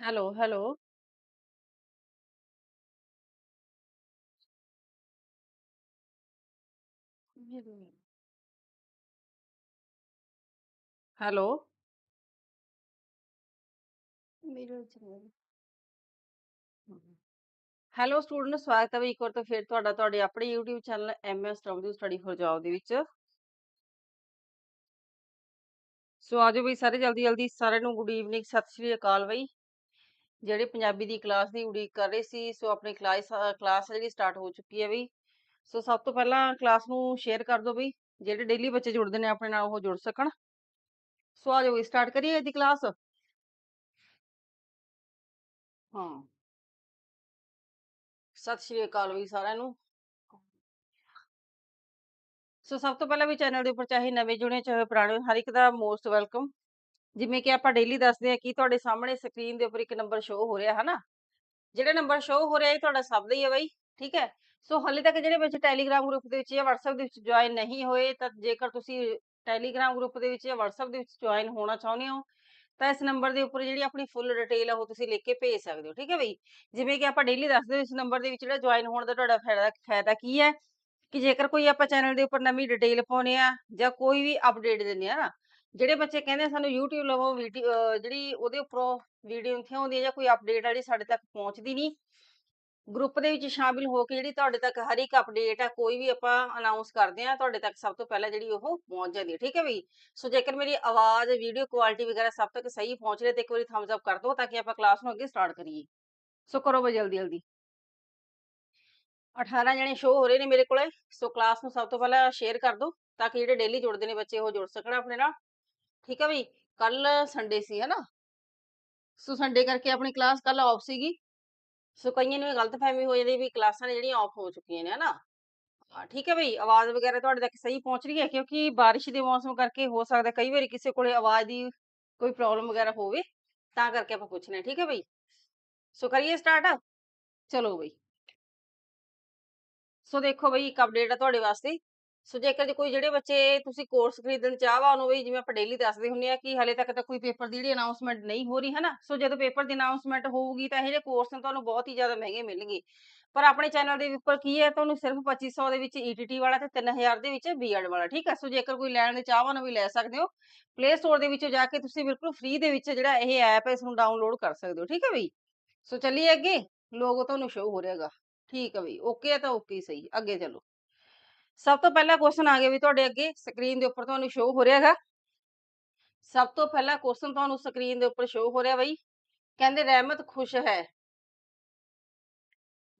Hello, hello. Hello. ਮੇਰੇ ਚ hello student ਸਵਾਗਤ ਹੈ ਬਈ ਇੱਕ ਵਾਰ ਤੋਂ ਫਿਰ ਤੁਹਾਡਾ ਤੁਹਾਡੇ ਆਪਣੇ YouTube channel MS W study for job ਦੇ ਵਿੱਚ। ਸੋ ਆਜੋ ਬਈ ਸਾਰੇ ਜਲਦੀ ਜਲਦੀ ਸਾਰਿਆਂ ਨੂੰ ਗੁੱਡ ਈਵਨਿੰਗ ਸਤਿ ਸ਼੍ਰੀ ਅਕਾਲ ਬਈ। ਜਿਹੜੇ ਪੰਜਾਬੀ ਦੀ ਕਲਾਸ ਦੀ ਉਡੀਕ ਕਰ ਰਹੇ ਸੀ, ਸੋ ਆਪਣੀ ਕਲਾਸ ਕਲਾਸ ਜਿਹੜੀ ਸਟਾਰਟ ਹੋ ਚੁੱਕੀ ਹੈ ਬਈ। ਸੋ ਸਭ ਤੋਂ ਪਹਿਲਾਂ ਕਲਾਸ ਨੂੰ ਸ਼ੇਅਰ ਕਰ ਦਿਓ ਬਈ, ਜਿਹੜੇ ਡੇਲੀ ਬੱਚੇ ਜੁੜਦੇ ਨੇ ਆਪਣੇ ਨਾਲ ਉਹ ਜੁੜ ਸਕਣ। ਸੋ ਆਜੋ ਬਈ ਸਟਾਰਟ ਕਰੀਏ ਦੀ ਕਲਾਸ ਹਾਂ। ਸਤਿ ਸ਼੍ਰੀ ਅਕਾਲ ਬਈ ਸਾਰਿਆਂ ਨੂੰ। ਸੋ ਸਭ ਤੋਂ ਪਹਿਲਾਂ ਵੀ ਚੈਨਲ ਦੇ ਉੱਪਰ ਚਾਹੇ ਨਵੇਂ ਜੁੜੇ ਚਾਹੇ ਪੁਰਾਣੇ, ਹਰ ਇੱਕ ਦਾ ਮੋਸਟ ਵੈਲਕਮ ਜਿਵੇਂ ਕਿ ਆਪਾਂ ਡੇਲੀ ਦੱਸਦੇ ਆ ਕਿ ਤੁਹਾਡੇ ਸਾਹਮਣੇ ਸਕਰੀਨ ਦੇ ਉੱਪਰ ਇੱਕ ਨੰਬਰ ਸ਼ੋ ਹੋ ਰਿਹਾ ਹੈ ਨਾ ਜਿਹੜਾ ਨੰਬਰ ਸ਼ੋ ਹੋ ਰਿਹਾ ਇਹ ਤੁਹਾਡਾ ਸਭ ਦਾ ਹੀ ਹੈ ਬਾਈ, ਠੀਕ ਹੈ? ਸੋ ਹਾਲੇ ਤੱਕ ਜਿਹੜੇ ਬੱਚੇ ਟੈਲੀਗ੍ਰਾਮ ਗਰੁੱਪ ਦੇ ਵਿੱਚ ਜਾਂ WhatsApp ਦੇ ਵਿੱਚ ਜੁਆਇਨ ਨਹੀਂ ਹੋਏ, ਤਾਂ ਜੇਕਰ ਤੁਸੀਂ ਟੈਲੀਗ੍ਰਾਮ ਗਰੁੱਪ ਦੇ ਵਿੱਚ ਜਾਂ WhatsApp ਦੇ ਵਿੱਚ ਜੁਆਇਨ ਹੋਣਾ ਚਾਹੁੰਦੇ ਹੋ, ਤਾਂ ਇਸ ਨੰਬਰ ਦੇ ਉੱਪਰ ਜਿਹੜੀ ਆਪਣੀ ਫੁੱਲ ਡਿਟੇਲ ਆ ਉਹ ਤੁਸੀਂ ਲਿਖ ਕੇ ਭੇਜ ਸਕਦੇ ਹੋ, ਠੀਕ ਹੈ ਬਈ? ਜਿਵੇਂ ਕਿ ਆਪਾਂ ਡੇਲੀ ਦੱਸਦੇ ਹਾਂ ਇਸ ਨੰਬਰ ਦੇ ਵਿੱਚ ਜਿਹੜਾ ਜੁਆਇਨ ਹੋਣ ਦਾ ਤੁਹਾਡਾ ਫਾਇਦਾ ਫਾਇਦਾ ਕੀ ਹੈ? ਕਿ ਜੇਕਰ ਕੋਈ ਆਪਾਂ ਚੈਨਲ ਦੇ ਉੱਪਰ ਨਵੀਂ ਡਿਟੇਲ ਪਾਉਨੇ ਆ ਜਾਂ ਕੋਈ ਵੀ ਅਪਡੇਟ ਦਿੰਦੇ ਆ ਨਾ ਜਿਹੜੇ ਬੱਚੇ ਕਹਿੰਦੇ ਸਾਨੂੰ YouTube ਲਵੋ ਵੀਡੀਓ ਜਿਹੜੀ ਉਹਦੇ ਉੱਪਰੋਂ ਵੀਡੀਓ ਨਹੀਂ ਆਉਂਦੀ ਜਾਂ ਕੋਈ ਅਪਡੇਟ ਆ ਜਿਹੜੀ ਸਾਡੇ ਤੱਕ ਪਹੁੰਚਦੀ ਨਹੀਂ ਗਰੁੱਪ ਦੇ ਵਿੱਚ ਸ਼ਾਮਿਲ ਹੋ ਕੇ ਜਿਹੜੀ ਤੁਹਾਡੇ ਤੱਕ ਹਰ ਇੱਕ ਅਪਡੇਟ ਆ, ਕੋਈ ਵੀ ਆਪਾਂ ਅਨਾਉਂਸ ਕਰਦੇ ਆ, ਤੁਹਾਡੇ ਤੱਕ ਸਭ ਤੋਂ ਪਹਿਲਾਂ ਜਿਹੜੀ ਉਹ ਪਹੁੰਚ ਜਾਂਦੀ ਹੈ ਠੀਕ ਹੈ ਬਈ? ਸੋ ਜੇਕਰ ਮੇਰੀ ਆਵਾਜ਼ ਵੀਡੀਓ ਕੁਆਲਿਟੀ ਵਗੈਰਾ ਸਭ ਤੱਕ ਸਹੀ ਪਹੁੰਚ ਰਹੀ, ਤੇ ਇੱਕ ਵਾਰੀ ਥੰਬਸ ਅਪ ਕਰ ਦਿਓ ਤਾਂ ਕਿ ਆਪਾਂ ਕਲਾਸ ਨੂੰ ਅੱਗੇ ਸਟਾਰਟ ਕਰੀਏ। ਸੋ ਕਰੋ ਬਈ ਜਲਦੀ ਜਲਦੀ। 18 ਜਣੇ ਸ਼ੋ ਹੋ ਰਹੇ ਨੇ ਮੇਰੇ ਕੋਲੇ, ਸੋ ਕਲਾਸ ਨੂੰ ਸਭ ਤੋਂ ਪਹਿਲਾਂ ਸ਼ੇਅਰ ਕਰ ਦਿਓ, ਤਾਂ ਕਿ ਜਿਹੜੇ ਡੇਲੀ ਜੁੜਦੇ ਨੇ ਬੱਚੇ ਉਹ ਜੁੜ ਸਕਣ ਆਪਣੇ ਨਾਲ। ਠੀਕ ਹੈ ਬਈ ਕੱਲ ਸੰਡੇ ਸੀ ਹੈ ਨਾ ਸੋ ਸੰਡੇ ਕਰਕੇ ਆਪਣੀ ਕਲਾਸ ਕੱਲ ਆਫ ਸੀਗੀ। ਸੋ ਕਈਆਂ ਨੂੰ ਇਹ ਗਲਤਫਹਿਮੀ ਹੋ ਜਾਂਦੀ ਵੀ ਕਲਾਸਾਂ ਨੇ ਜਿਹੜੀਆਂ ਆਫ ਹੋ ਚੁੱਕੀਆਂ ਨੇ, ਹਨਾ? ਹਾਂ, ਠੀਕ ਹੈ ਬਈ, ਆਵਾਜ਼ ਵਗੈਰਾ ਤੁਹਾਡੇ ਤੱਕ ਸਹੀ ਪਹੁੰਚ ਰਹੀ ਹੈ? ਕਿਉਂਕਿ ਬਾਰਿਸ਼ ਦੇ ਮੌਸਮ ਕਰਕੇ ਹੋ ਸਕਦਾ ਕਈ ਵਾਰੀ ਕਿਸੇ ਕੋਲੇ ਆਵਾਜ਼ ਦੀ ਕੋਈ ਪ੍ਰੋਬਲਮ ਵਗੈਰਾ ਹੋਵੇ, ਤਾਂ ਕਰਕੇ ਆਪਾਂ ਪੁੱਛਣਾ ਠੀਕ ਹੈ ਬਈ? ਸੋ ਕਰੀਏ ਸਟਾਰਟ ਚਲੋ ਬਈ। ਸੋ ਦੇਖੋ ਬਈ, ਇੱਕ ਅਪਡੇਟ ਆ ਤੁਹਾਡੇ ਵਾਸਤੇ। ਸੋ ਜੇਕਰ ਜੇ ਕੋਈ ਜਿਹੜੇ ਬੱਚੇ ਤੁਸੀਂ ਕੋਰਸ ਖਰੀਦਣ ਚਾਹਵਾਨ ਹੋ, ਬਈ ਜਿਵੇਂ ਆਪਾਂ ਡੇਲੀ ਦੱਸਦੇ ਹੁੰਨੇ ਆ ਕਿ ਹਲੇ ਤੱਕ ਤਾਂ ਕੋਈ ਪੇਪਰ ਦੀ ਜਿਹੜੀ ਅਨਾਉਂਸਮੈਂਟ ਨਹੀਂ ਹੋ ਰਹੀ ਹੈ ਨਾ ਸੋ ਜਦੋਂ ਪੇਪਰ ਦੀ ਅਨਾਉਂਸਮੈਂਟ ਹੋਊਗੀ ਤਾਂ ਇਹ ਜਿਹੜੇ ਕੋਰਸ ਨੇ ਤੁਹਾਨੂੰ ਬਹੁਤ ਹੀ ਜ਼ਿਆਦਾ ਮਹਿੰਗੇ ਮਿਲਣਗੇ। ਪਰ ਆਪਣੇ ਚੈਨਲ ਦੇ ਉੱਪਰ ਕੀ ਹੈ? ਤੁਹਾਨੂੰ ਸਿਰਫ 2500 ਦੇ ਵਿੱਚ ETT ਵਾਲਾ ਤੇ 3000 ਦੇ ਵਿੱਚ BEd ਵਾਲਾ, ਠੀਕ ਹੈ? ਸੋ ਜੇਕਰ ਕੋਈ ਲੈਣ ਦੇ ਚਾਹਵਾਨ ਵੀ ਲੈ ਸਕਦੇ ਹੋ ਪਲੇ ਸਟੋਰ ਦੇ ਵਿੱਚ ਜਾ ਕੇ ਤੁਸੀਂ ਬਿਲਕੁਲ ਫ੍ਰੀ ਦੇ ਵਿੱਚ ਜਿਹੜਾ ਇਹ ਐਪ ਹੈ, ਇਸ ਨੂੰ ਡਾਊਨਲੋਡ ਕਰ ਸਕਦੇ ਹੋ, ਠੀਕ ਹੈ ਬਈ? ਸੋ ਚੱਲੀਏ ਅੱਗੇ। ਲੋਗੋ ਤੁਹਾਨੂੰ ਸ਼ੋ ਹੋ ਰਿਹਾਗਾ। ਠੀਕ ਹੈ ਬਈ। ਓਕੇ ਹੈ ਤਾਂ ਓਕੇ ਸਹੀ। ਅੱਗੇ ਚਲੋ। ਸਭ ਤੋਂ ਪਹਿਲਾ ਕੁਐਸਚਨ ਆ ਗਿਆ ਵੀ ਤੁਹਾਡੇ ਅੱਗੇ ਸਕਰੀਨ ਦੇ ਉੱਪਰ ਤੁਹਾਨੂੰ ਸ਼ੋ ਹੋ ਰਿਹਾ ਹੈਗਾ। ਸਭ ਤੋਂ ਪਹਿਲਾ ਕੁਐਸਚਨ ਤੁਹਾਨੂੰ ਸਕਰੀਨ ਦੇ ਉੱਪਰ ਸ਼ੋ ਹੋ ਰਿਹਾ ਬਈ। ਕਹਿੰਦੇ ਰਹਿਮਤ ਖੁਸ਼ ਹੈ।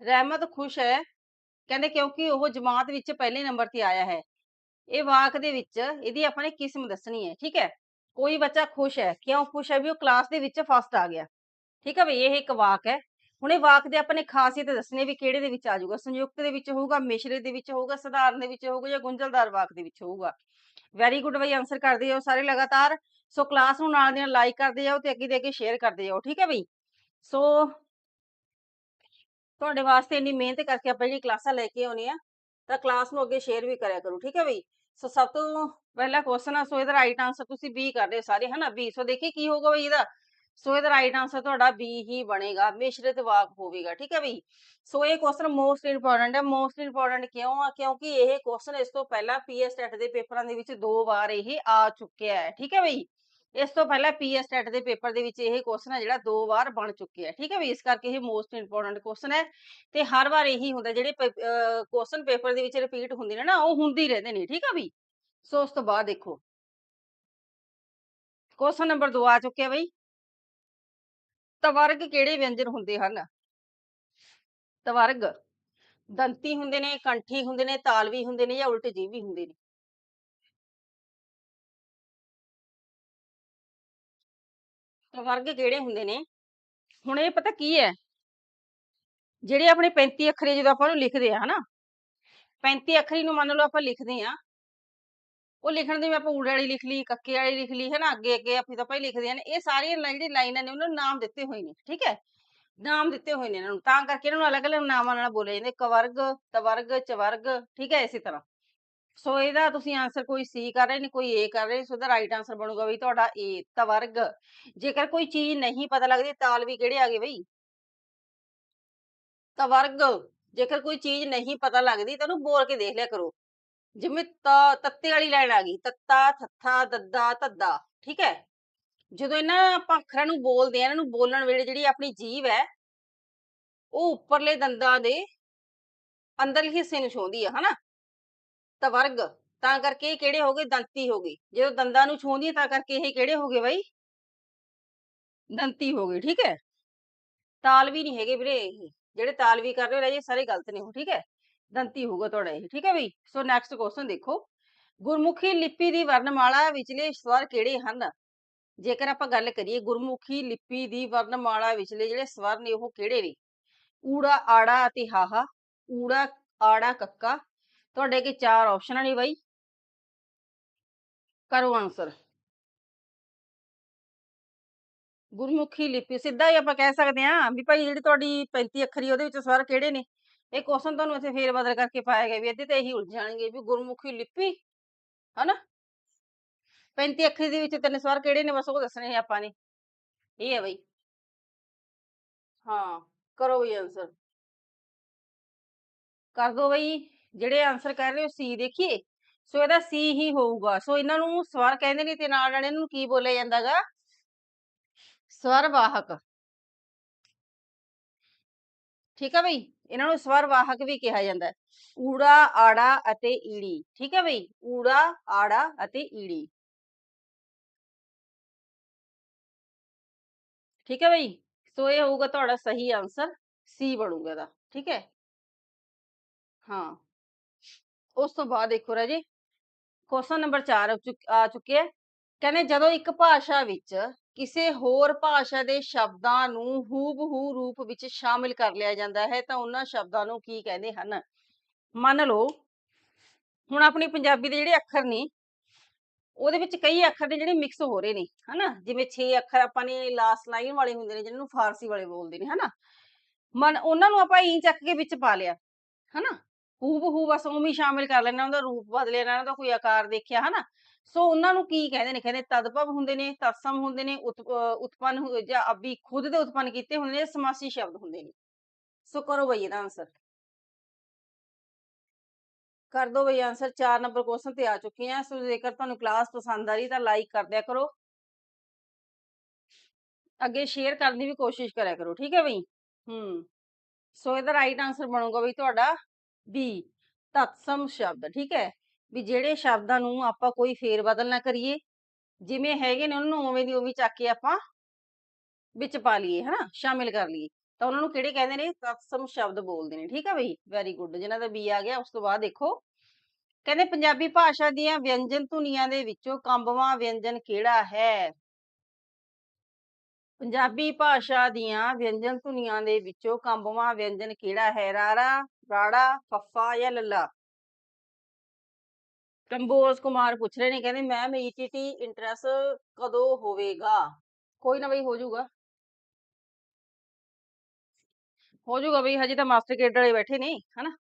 ਰਹਿਮਤ ਖੁਸ਼ ਹੈ। ਕਹਿੰਦੇ ਕਿਉਂਕਿ ਉਹ ਜਮਾਤ ਵਿੱਚ ਪਹਿਲੇ ਨੰਬਰ ਤੇ ਆਇਆ ਹੈ। ਇਹ ਵਾਕ ਦੇ ਵਿੱਚ ਇਹਦੀ ਆਪਣੇ ਕਿਸਮ ਦੱਸਣੀ ਹੈ, ਠੀਕ ਹੈ? ਕੋਈ ਬੱਚਾ ਖੁਸ਼ ਹੈ। ਕਿਉਂ ਖੁਸ਼ ਹੈ? ਵੀ ਉਹ ਕਲਾਸ ਦੇ ਵਿੱਚ ਫਸਟ ਆ ਗਿਆ। ਠੀਕ ਹੈ ਬਈ, ਇਹ ਇੱਕ ਵਾਕ ਹੈ। ਹੁਣ ਵਾਕ ਦੇ ਆਪਾਂ ਨੇ ਖਾਸੀਅਤ ਦੱਸਣੀ ਵੀ ਕਿਹੜੇ ਦੇ ਵਿੱਚ ਆ ਜਾਊਗਾ, ਸੰਯੁਕਤ ਦੇ ਵਿੱਚ ਹੋਊਗਾ, ਮਿਸ਼ਰੇ ਦੇ ਵਿੱਚ ਹੋਊਗਾ, ਸਧਾਰਨ ਦੇ ਵਿੱਚ ਹੋਊਗਾ ਜਾਂ ਗੁੰਝਲਦਾਰ ਵਾਕ ਦੇ ਵਿੱਚ ਹੋਊਗਾ। ਵੈਰੀ ਗੁੱਡ ਬਈ ਆਨਸਰ ਕਰਦੇ ਜਾਓ ਸਾਰੇ ਲਗਾਤਾਰ। ਸੋ ਕਲਾਸ ਨੂੰ ਨਾਲ ਦੀ ਨਾਲ ਲਾਈਕ ਕਰਦੇ ਜਾਓ ਤੇ ਅੱਗੇ ਦੇ ਅੱਗੇ ਸ਼ੇਅਰ ਕਰਦੇ ਜਾਓ, ਠੀਕ ਹੈ ਬਈ? ਸੋ ਤੁਹਾਡੇ ਵਾਸਤੇ ਇੰਨੀ ਮਿਹਨਤ ਕਰਕੇ ਆਪਾਂ ਜਿਹੜੀ ਕਲਾਸਾਂ ਲੈ ਕੇ ਆਉਣੀ ਆ, ਤਾਂ ਕਲਾਸ ਨੂੰ ਅੱਗੇ ਸ਼ੇਅਰ ਵੀ ਕਰਿਆ ਕਰੋ, ਠੀਕ ਹੈ ਬਈ? ਸੋ ਸਭ ਤੋਂ ਪਹਿਲਾ ਕੁਐਸਚਨ ਆ ਸੋ ਇਹਦਾ ਰਾਈਟ ਆਨਸਰ ਤੁਸੀਂ ਬੀ ਕਰ ਰਹੇ ਹੋ ਸਾਰੇ, ਹਨਾ ਬੀ ਸੋ ਦੇਖੀ ਕੀ ਹੋਊਗਾ ਬਈ ਇਹਦਾ। ਸੋ ਇਹਦਾ ਰਾਈਟ ਆਨਸਰ ਤੁਹਾਡਾ ਬੀ ਹੀ ਬਣੇਗਾ, ਮਿਸ਼ਰਿਤ ਵਾਕ ਹੋਵੇਗਾ, ਠੀਕ ਹੈ ਬਈ? ਸੋ ਇਹ ਕੁਐਸਚਨ ਮੋਸਟ ਇੰਪੋਰਟੈਂਟ ਹੈ। ਮੋਸਟ ਇੰਪੋਰਟੈਂਟ ਕਿਉਂ ਆ? ਕਿਉਂਕਿ ਇਹ ਕੁਐਸਚਨ ਇਸ ਤੋਂ ਪਹਿਲਾਂ ਪੀਐਸ ਟੈਟ ਦੇ ਪੇਪਰਾਂ ਦੇ ਵਿੱਚ ਦੋ ਵਾਰ ਇਹ ਆ ਚੁੱਕਿਆ ਹੈ, ਠੀਕ ਹੈ ਬਈ? ਇਸ ਤੋਂ ਪਹਿਲਾਂ ਪੀਐਸ ਟੈਟ ਦੇ ਪੇਪਰ ਦੇ ਵਿੱਚ ਇਹ ਕੁਐਸਚਨ ਹੈ ਜਿਹੜਾ ਦੋ ਵਾਰ ਬਣ ਚੁੱਕਿਆ ਹੈ, ਠੀਕ ਹੈ ਬਈ? ਇਸ ਕਰਕੇ ਇਹ ਮੋਸਟ ਇੰਪੋਰਟੈਂਟ ਕੁਐਸਚਨ ਹੈ। ਤੇ ਹਰ ਵਾਰ ਇਹੀ ਹੁੰਦਾ, ਜਿਹੜੇ ਕੁਐਸਚਨ ਪੇਪਰ ਦੇ ਵਿੱਚ ਰਿਪੀਟ ਹੁੰਦੇ ਨੇ ਨਾ, ਉਹ ਹੁੰਦੀ ਰਹਿੰਦੇ ਨੇ, ਠੀਕ ਹੈ ਬਈ? ਸੋ ਉਸ ਤੋਂ ਬਾਅਦ ਦੇਖੋ। ਕੁਐਸਚਨ ਨੰਬਰ 2 ਆ ਚੁੱਕਿਆ ਬਈ। ਤਵਰਗ ਕਿਹੜੇ ਵਿਅੰਜਨ ਹੁੰਦੇ ਹਨ? ਤਵਰਗ ਦੰਤੀ ਹੁੰਦੇ ਨੇ, ਕੰਠੀ ਹੁੰਦੇ ਨੇ ਤਾਲਵੀ ਹੁੰਦੇ ਨੇ ਜਾਂ ਉਲਟ ਜੀਵੀ ਹੁੰਦੇ ਨੇ। ਤਵਰਗ ਕਿਹੜੇ ਹੁੰਦੇ ਨੇ? ਹੁਣ ਇਹ ਪਤਾ ਕੀ ਹੈ? ਜਿਹੜੇ ਆਪਣੇ 35 ਅੱਖਰੇ ਜਦੋਂ ਆਪਾਂ ਉਹਨੂੰ ਲਿਖਦੇ ਆ ਹਨਾ 35 ਅੱਖਰੀ ਨੂੰ ਮੰਨ ਲਓ ਆਪਾਂ ਲਿਖਦੇ ਆ ਉਹ ਲਿਖਣ ਦੇ ਵੀ ਆਪਾਂ ਵਾਲੀ ਲਿਖ ਲਈ, ਕੱਕੇ ਵਾਲੀ ਲਿਖ ਲਈ ਹੈ ਨਾ ਅੱਗੇ ਅੱਗੇ ਆਪਾਂ ਤਾਂ ਹੀ ਲਿਖਦੇ ਨੇ, ਇਹ ਸਾਰੀਆਂ ਜਿਹੜੀ ਲਾਈਨਾਂ ਨੇ ਉਹਨਾਂ ਨੂੰ ਨਾਮ ਦਿੱਤੇ ਹੋਏ ਨੇ, ਠੀਕ ਹੈ? ਨਾਮ ਦਿੱਤੇ ਹੋਏ ਨੇ ਇਹਨਾਂ ਨੂੰ, ਤਾਂ ਕਰਕੇ ਇਹਨਾਂ ਨੂੰ ਅਲੱਗ-ਅਲੱਗ ਨਾਮਾਂ ਨਾਲ ਬੋਲੇ ਜਾਂਦੇ ਕਵਰਗ ਤਵਰਗ ਚਵਰਗ ਠੀਕ ਹੈ, ਇਸੇ ਤਰ੍ਹਾਂ। ਸੋ ਇਹਦਾ ਤੁਸੀਂ ਆਂਸਰ ਕੋਈ ਸੀ ਕਰ ਰਹੇ ਨੇ, ਕੋਈ ਏ ਕਰ ਰਹੇ ਸੋ ਇਹਦਾ ਰਾਈਟ ਆਂਸਰ ਬਣੂਗਾ ਬਈ ਤੁਹਾਡਾ ਏ ਤਵਰਗ ਜੇਕਰ ਕੋਈ ਚੀਜ਼ ਨਹੀਂ ਪਤਾ ਲੱਗਦੀ ਤਾਲਵੀ ਕਿਹੜੇ ਆ ਗਏ ਬਈ? ਤਵਰਗ ਜੇਕਰ ਕੋਈ ਚੀਜ਼ ਨਹੀਂ ਪਤਾ ਲੱਗਦੀ, ਤਾਂ ਉਹਨੂੰ ਬੋਲ ਕੇ ਦੇਖ ਲਿਆ ਕਰੋ। ਜਿਵੇਂ ਤ, ਤੱਤੇ ਵਾਲੀ ਲਾਈਨ ਆ ਗਈ। ਤੱਤਾ, ਥੱਥਾ, ਦੱਦਾ, ਧੱਦਾ, ਠੀਕ ਹੈ? ਜਦੋਂ ਇਹਨਾਂ ਆਪਾਂ ਅੱਖਰਾਂ ਨੂੰ ਬੋਲਦੇ ਆ ਇਹਨਾਂ ਨੂੰ ਬੋਲਣ ਵੇਲੇ ਜਿਹੜੀ ਆਪਣੀ ਜੀਭ ਹੈ, ਉਹ ਉੱਪਰਲੇ ਦੰਦਾਂ ਦੇ ਅੰਦਰਲੇ ਹਿੱਸੇ ਨੂੰ ਛੋਂਦੀ ਆ, ਹਨਾ? ਤਵਰਗ ਤਾਂ ਕਰਕੇ ਇਹ ਕਿਹੜੇ ਹੋ ਗਏ? ਦੰਤੀ ਹੋ ਗਈ। ਜਦੋਂ ਦੰਦਾਂ ਨੂੰ ਛੋਂਦੀ ਆ, ਤਾਂ ਕਰਕੇ ਇਹ ਕਿਹੜੇ ਹੋ ਗਏ ਬਈ? ਦੰਤੀ ਹੋ ਗਈ, ਠੀਕ ਹੈ? ਤਾਲਵੀ ਨਹੀਂ ਹੈਗੇ ਵੀਰੇ ਇਹ। ਜਿਹੜੇ ਤਾਲਵੀ ਕਰ ਰਹੇ ਹੋ, ਰਾਜੇ ਸਾਰੇ ਗਲਤ ਨੇ ਉਹ, ਠੀਕ ਹੈ? ਦੰਤੀ ਹੋਊਗਾ ਤੁਹਾਡਾ ਇਹ, ਠੀਕ ਹੈ ਬਈ? ਸੋ ਨੈਕਸਟ ਕੁਐਸਚਨ ਦੇਖੋ। ਗੁਰਮੁਖੀ ਲਿਪੀ ਦੀ ਵਰਣਮਾਲਾ ਵਿਚਲੇ ਸਵਰ ਕਿਹੜੇ ਹਨ? ਜੇਕਰ ਆਪਾਂ ਗੱਲ ਕਰੀਏ ਗੁਰਮੁਖੀ ਲਿਪੀ ਦੀ ਵਰਣਮਾਲਾ ਵਿਚਲੇ ਜਿਹੜੇ ਸਵਰ ਨੇ ਉਹ ਕਿਹੜੇ ਨੇ? ਊੜਾ, ਆੜਾ ਅਤੇ ਹਾਹਾ। ਊੜਾ, ਆੜਾ, ਕੱਕਾ। ਤੁਹਾਡੇ ਅੱਗੇ ਚਾਰ ਆਪਸ਼ਨਾਂ ਨੇ ਬਾਈ। ਕਰੋ ਆਨਸਰ ਗੁਰਮੁਖੀ ਲਿਪੀ, ਸਿੱਧਾ ਹੀ ਆਪਾਂ ਕਹਿ ਸਕਦੇ ਹਾਂ ਵੀ ਭਾਈ ਜਿਹੜੀ ਤੁਹਾਡੀ 35 ਅੱਖਰੀ ਉਹਦੇ ਵਿੱਚ ਸਵਰ ਕਿਹੜੇ ਨੇ? ਇਹ ਕੁਐਸਚਨ ਤੁਹਾਨੂੰ ਇੱਥੇ ਫੇਰ ਬਦਲ ਕਰਕੇ ਪਾਇਆ ਗਿਆ ਵੀ ਇਹਦੇ ਤੇ ਇਹੀ ਉਲਝ ਜਾਣਗੇ ਵੀ ਗੁਰਮੁਖੀ ਲਿਪੀ, ਹਨਾ? 35 ਅੱਖਰੀ ਦੇ ਵਿੱਚ ਤਿੰਨ ਸਵਰ ਕਿਹੜੇ ਨੇ ਬਸ ਉਹ ਦੱਸਣੇ ਹੈ ਆਪਾਂ ਨੇ। ਇਹ ਹੈ ਬਈ। ਹਾਂ, ਕਰੋ ਬਈ ਆਨਸਰ ਕਰ ਦੋ ਬਈ, ਜਿਹੜੇ ਆਨਸਰ ਕਰ ਰਹੇ ਹੋ ਸੀ ਦੇਖੀਏ। ਸੋ ਇਹਦਾ ਸੀ ਹੀ ਹੋਊਗਾ। ਸੋ ਇਹਨਾਂ ਨੂੰ ਸਵਰ ਕਹਿੰਦੇ ਨੇ ਤੇ ਨਾਲ ਨਾਲ ਇਹਨਾਂ ਨੂੰ ਕੀ ਬੋਲਿਆ ਜਾਂਦਾਗਾ ਸਵਰ ਵਾਹਕ। ਠੀਕ ਆ ਬਈ? ਇਹਨਾਂ ਨੂੰ ਸਵਰ ਵਾਹਕ ਵੀ ਕਿਹਾ ਜਾਂਦਾ ਹੈ। ਊੜਾ, ਆੜਾ ਅਤੇ ਈੜੀ, ਠੀਕ ਹੈ ਬਈ? ਊੜਾ, ਆੜਾ ਅਤੇ ਈੜੀ। ਠੀਕ ਹੈ ਬਈ? ਸੋ ਇਹ ਹੋਊਗਾ ਤੁਹਾਡਾ ਸਹੀ ਆਨਸਰ ਸੀ ਬਣੂਗਾ ਦਾ ਠੀਕ ਹੈ? ਹਾਂ। ਉਸ ਤੋਂ ਬਾਅਦ ਦੇਖੋ ਰਾਜੇ ਕੁਐਸਚਨ ਨੰਬਰ 4 ਆ ਚੁੱਕਿਆ ਹੈ। ਕਹਿੰਦੇ ਜਦੋਂ ਇੱਕ ਭਾਸ਼ਾ ਵਿੱਚ ਕਿਸੇ ਹੋਰ ਭਾਸ਼ਾ ਦੇ ਸ਼ਬਦਾਂ ਨੂੰ ਹੂਬਹੂ ਰੂਪ ਵਿੱਚ ਸ਼ਾਮਿਲ ਕਰ ਲਿਆ ਜਾਂਦਾ ਹੈ, ਤਾਂ ਉਹਨਾਂ ਸ਼ਬਦਾਂ ਨੂੰ ਕੀ ਕਹਿੰਦੇ ਹਨ? ਮੰਨ ਲਓ, ਹੁਣ ਆਪਣੀ ਪੰਜਾਬੀ ਦੇ ਜਿਹੜੇ ਅੱਖਰ ਨੇ, ਉਹਦੇ ਵਿੱਚ ਕਈ ਅੱਖਰ ਨੇ ਜਿਹੜੇ ਮਿਕਸ ਹੋ ਰਹੇ ਨੇ, ਹਨਾ? ਜਿਵੇਂ 6 ਅੱਖਰ ਆਪਾਂ ਨੇ ਲਾਸਟ ਲਾਈਨ ਵਾਲੇ ਹੁੰਦੇ ਨੇ, ਜਿਹਨਾਂ ਨੂੰ ਫਾਰਸੀ ਵਾਲੇ ਬੋਲਦੇ ਨੇ, ਹਨਾ? ਮਨ, ਉਹਨਾਂ ਨੂੰ ਆਪਾਂ ਇੰਚ ਚੱਕ ਕੇ ਵਿੱਚ ਪਾ ਲਿਆ, ਹਨਾ? ਹੂਬਹੂ ਬਸ ਉਵੇਂ ਸ਼ਾਮਿਲ ਕਰ ਲੈਣਾ, ਉਹਦਾ ਰੂਪ ਬਦਲ ਲੈਣਾ, ਉਹਦਾ ਕੋਈ ਆਕਾਰ ਦੇਖਿਆ, ਹਨਾ? ਸੋ ਉਹਨਾਂ ਨੂੰ ਕੀ ਕਹਿੰਦੇ ਨੇ? ਕਹਿੰਦੇ ਤਦਭਵ ਹੁੰਦੇ ਨੇ, ਤਤਸਮ ਹੁੰਦੇ ਨੇ ਉਤਪੰਨ ਜਾਂ ਅਬੀ ਖੁਦ ਦੇ ਉਤਪੰਨ ਕੀਤੇ ਹੁੰਦੇ ਨੇ ਸਮਾਸੀ ਸ਼ਬਦ ਹੁੰਦੇ ਨੇ। ਸੋ ਕਰੋ ਬਈ ਇਹਦਾ ਆਨਸਰ ਕਰ ਦੋ ਬਈ ਆਨਸਰ 4 ਨੰਬਰ ਕੁਐਸਚਨ ਤੇ ਆ ਚੁੱਕੇ ਆ। ਸੋ ਜੇਕਰ ਤੁਹਾਨੂੰ ਕਲਾਸ ਪਸੰਦ ਆ ਰਹੀ ਤਾਂ ਲਾਈਕ ਕਰ ਦਿਆ ਕਰੋ। ਅੱਗੇ ਸ਼ੇਅਰ ਕਰਨ ਦੀ ਵੀ ਕੋਸ਼ਿਸ਼ ਕਰਿਆ ਕਰੋ, ਠੀਕ ਹੈ ਬਈ? ਹੂੰ। ਸੋ ਇਹਦਾ ਰਾਈਟ ਆਨਸਰ ਬਣੂਗਾ ਬਈ ਤੁਹਾਡਾ ਬੀ ਤਤਸਮ ਸ਼ਬਦ, ਠੀਕ ਹੈ? ਵੀ ਜਿਹੜੇ ਸ਼ਬਦਾਂ ਨੂੰ ਆਪਾਂ ਕੋਈ ਫੇਰ ਬਦਲ ਨਾ ਕਰੀਏ, ਜਿਵੇਂ ਹੈਗੇ ਨੇ ਉਹਨਾਂ ਨੂੰ ਉਵੇਂ ਦੀ ਉਵੇਂ ਚੱਕ ਕੇ ਆਪਾਂ ਵਿੱਚ ਪਾ ਲਈਏ, ਹਨਾ, ਸ਼ਾਮਿਲ ਕਰ ਲਈਏ। ਤਾਂ ਉਹਨਾਂ ਨੂੰ ਕਿਹੜੇ ਕਹਿੰਦੇ ਨੇ? ਤਤਸਮ ਸ਼ਬਦ ਬੋਲਦੇ ਨੇ, ਠੀਕ ਆ ਬਈ? ਵੈਰੀ ਗੁੱਡ ਜਿਨ੍ਹਾਂ ਦਾ ਬੀ ਆ ਗਿਆ, ਉਸ ਤੋਂ ਬਾਅਦ ਦੇਖੋ। ਕਹਿੰਦੇ ਪੰਜਾਬੀ ਭਾਸ਼ਾ ਦੀਆਂ ਵਿਅੰਜਨ ਧੁਨੀਆਂ ਦੇ ਵਿੱਚੋਂ ਕੰਬਵਾਂ ਵਿਅੰਜਨ ਕਿਹੜਾ ਹੈ? ਪੰਜਾਬੀ ਭਾਸ਼ਾ ਦੀਆਂ ਵਿਅੰਜਨ ਧੁਨੀਆਂ ਦੇ ਵਿੱਚੋਂ ਕੰਬਵਾਂ ਵਿਅੰਜਨ ਕਿਹੜਾ ਹੈ? ਰਾਰਾ ਰਾੜਾ, ਫੱਫਾ ਜਾਂ ਲੱਲਾ? ਕੰਬੋਜ ਕੁਮਾਰ ਪੁੱਛ ਰਹੇ ਨੇ, ਕਹਿੰਦੇ, ਮੈਮ ਈਟੀਟੀ ਇੰਟਰੈਸ ਕਦੋਂ ਹੋਵੇਗਾ? ਕੋਈ ਨਾ ਬਈ, ਹੋ ਜਾਊਗਾ। ਹੋ ਜਾਊਗਾ ਬਈ, ਹਜੇ ਤਾਂ ਮਾਸਟਰ ਕੇਡਰ ਵਾਲੇ ਬੈਠੇ ਨੇ, ਹਨਾ?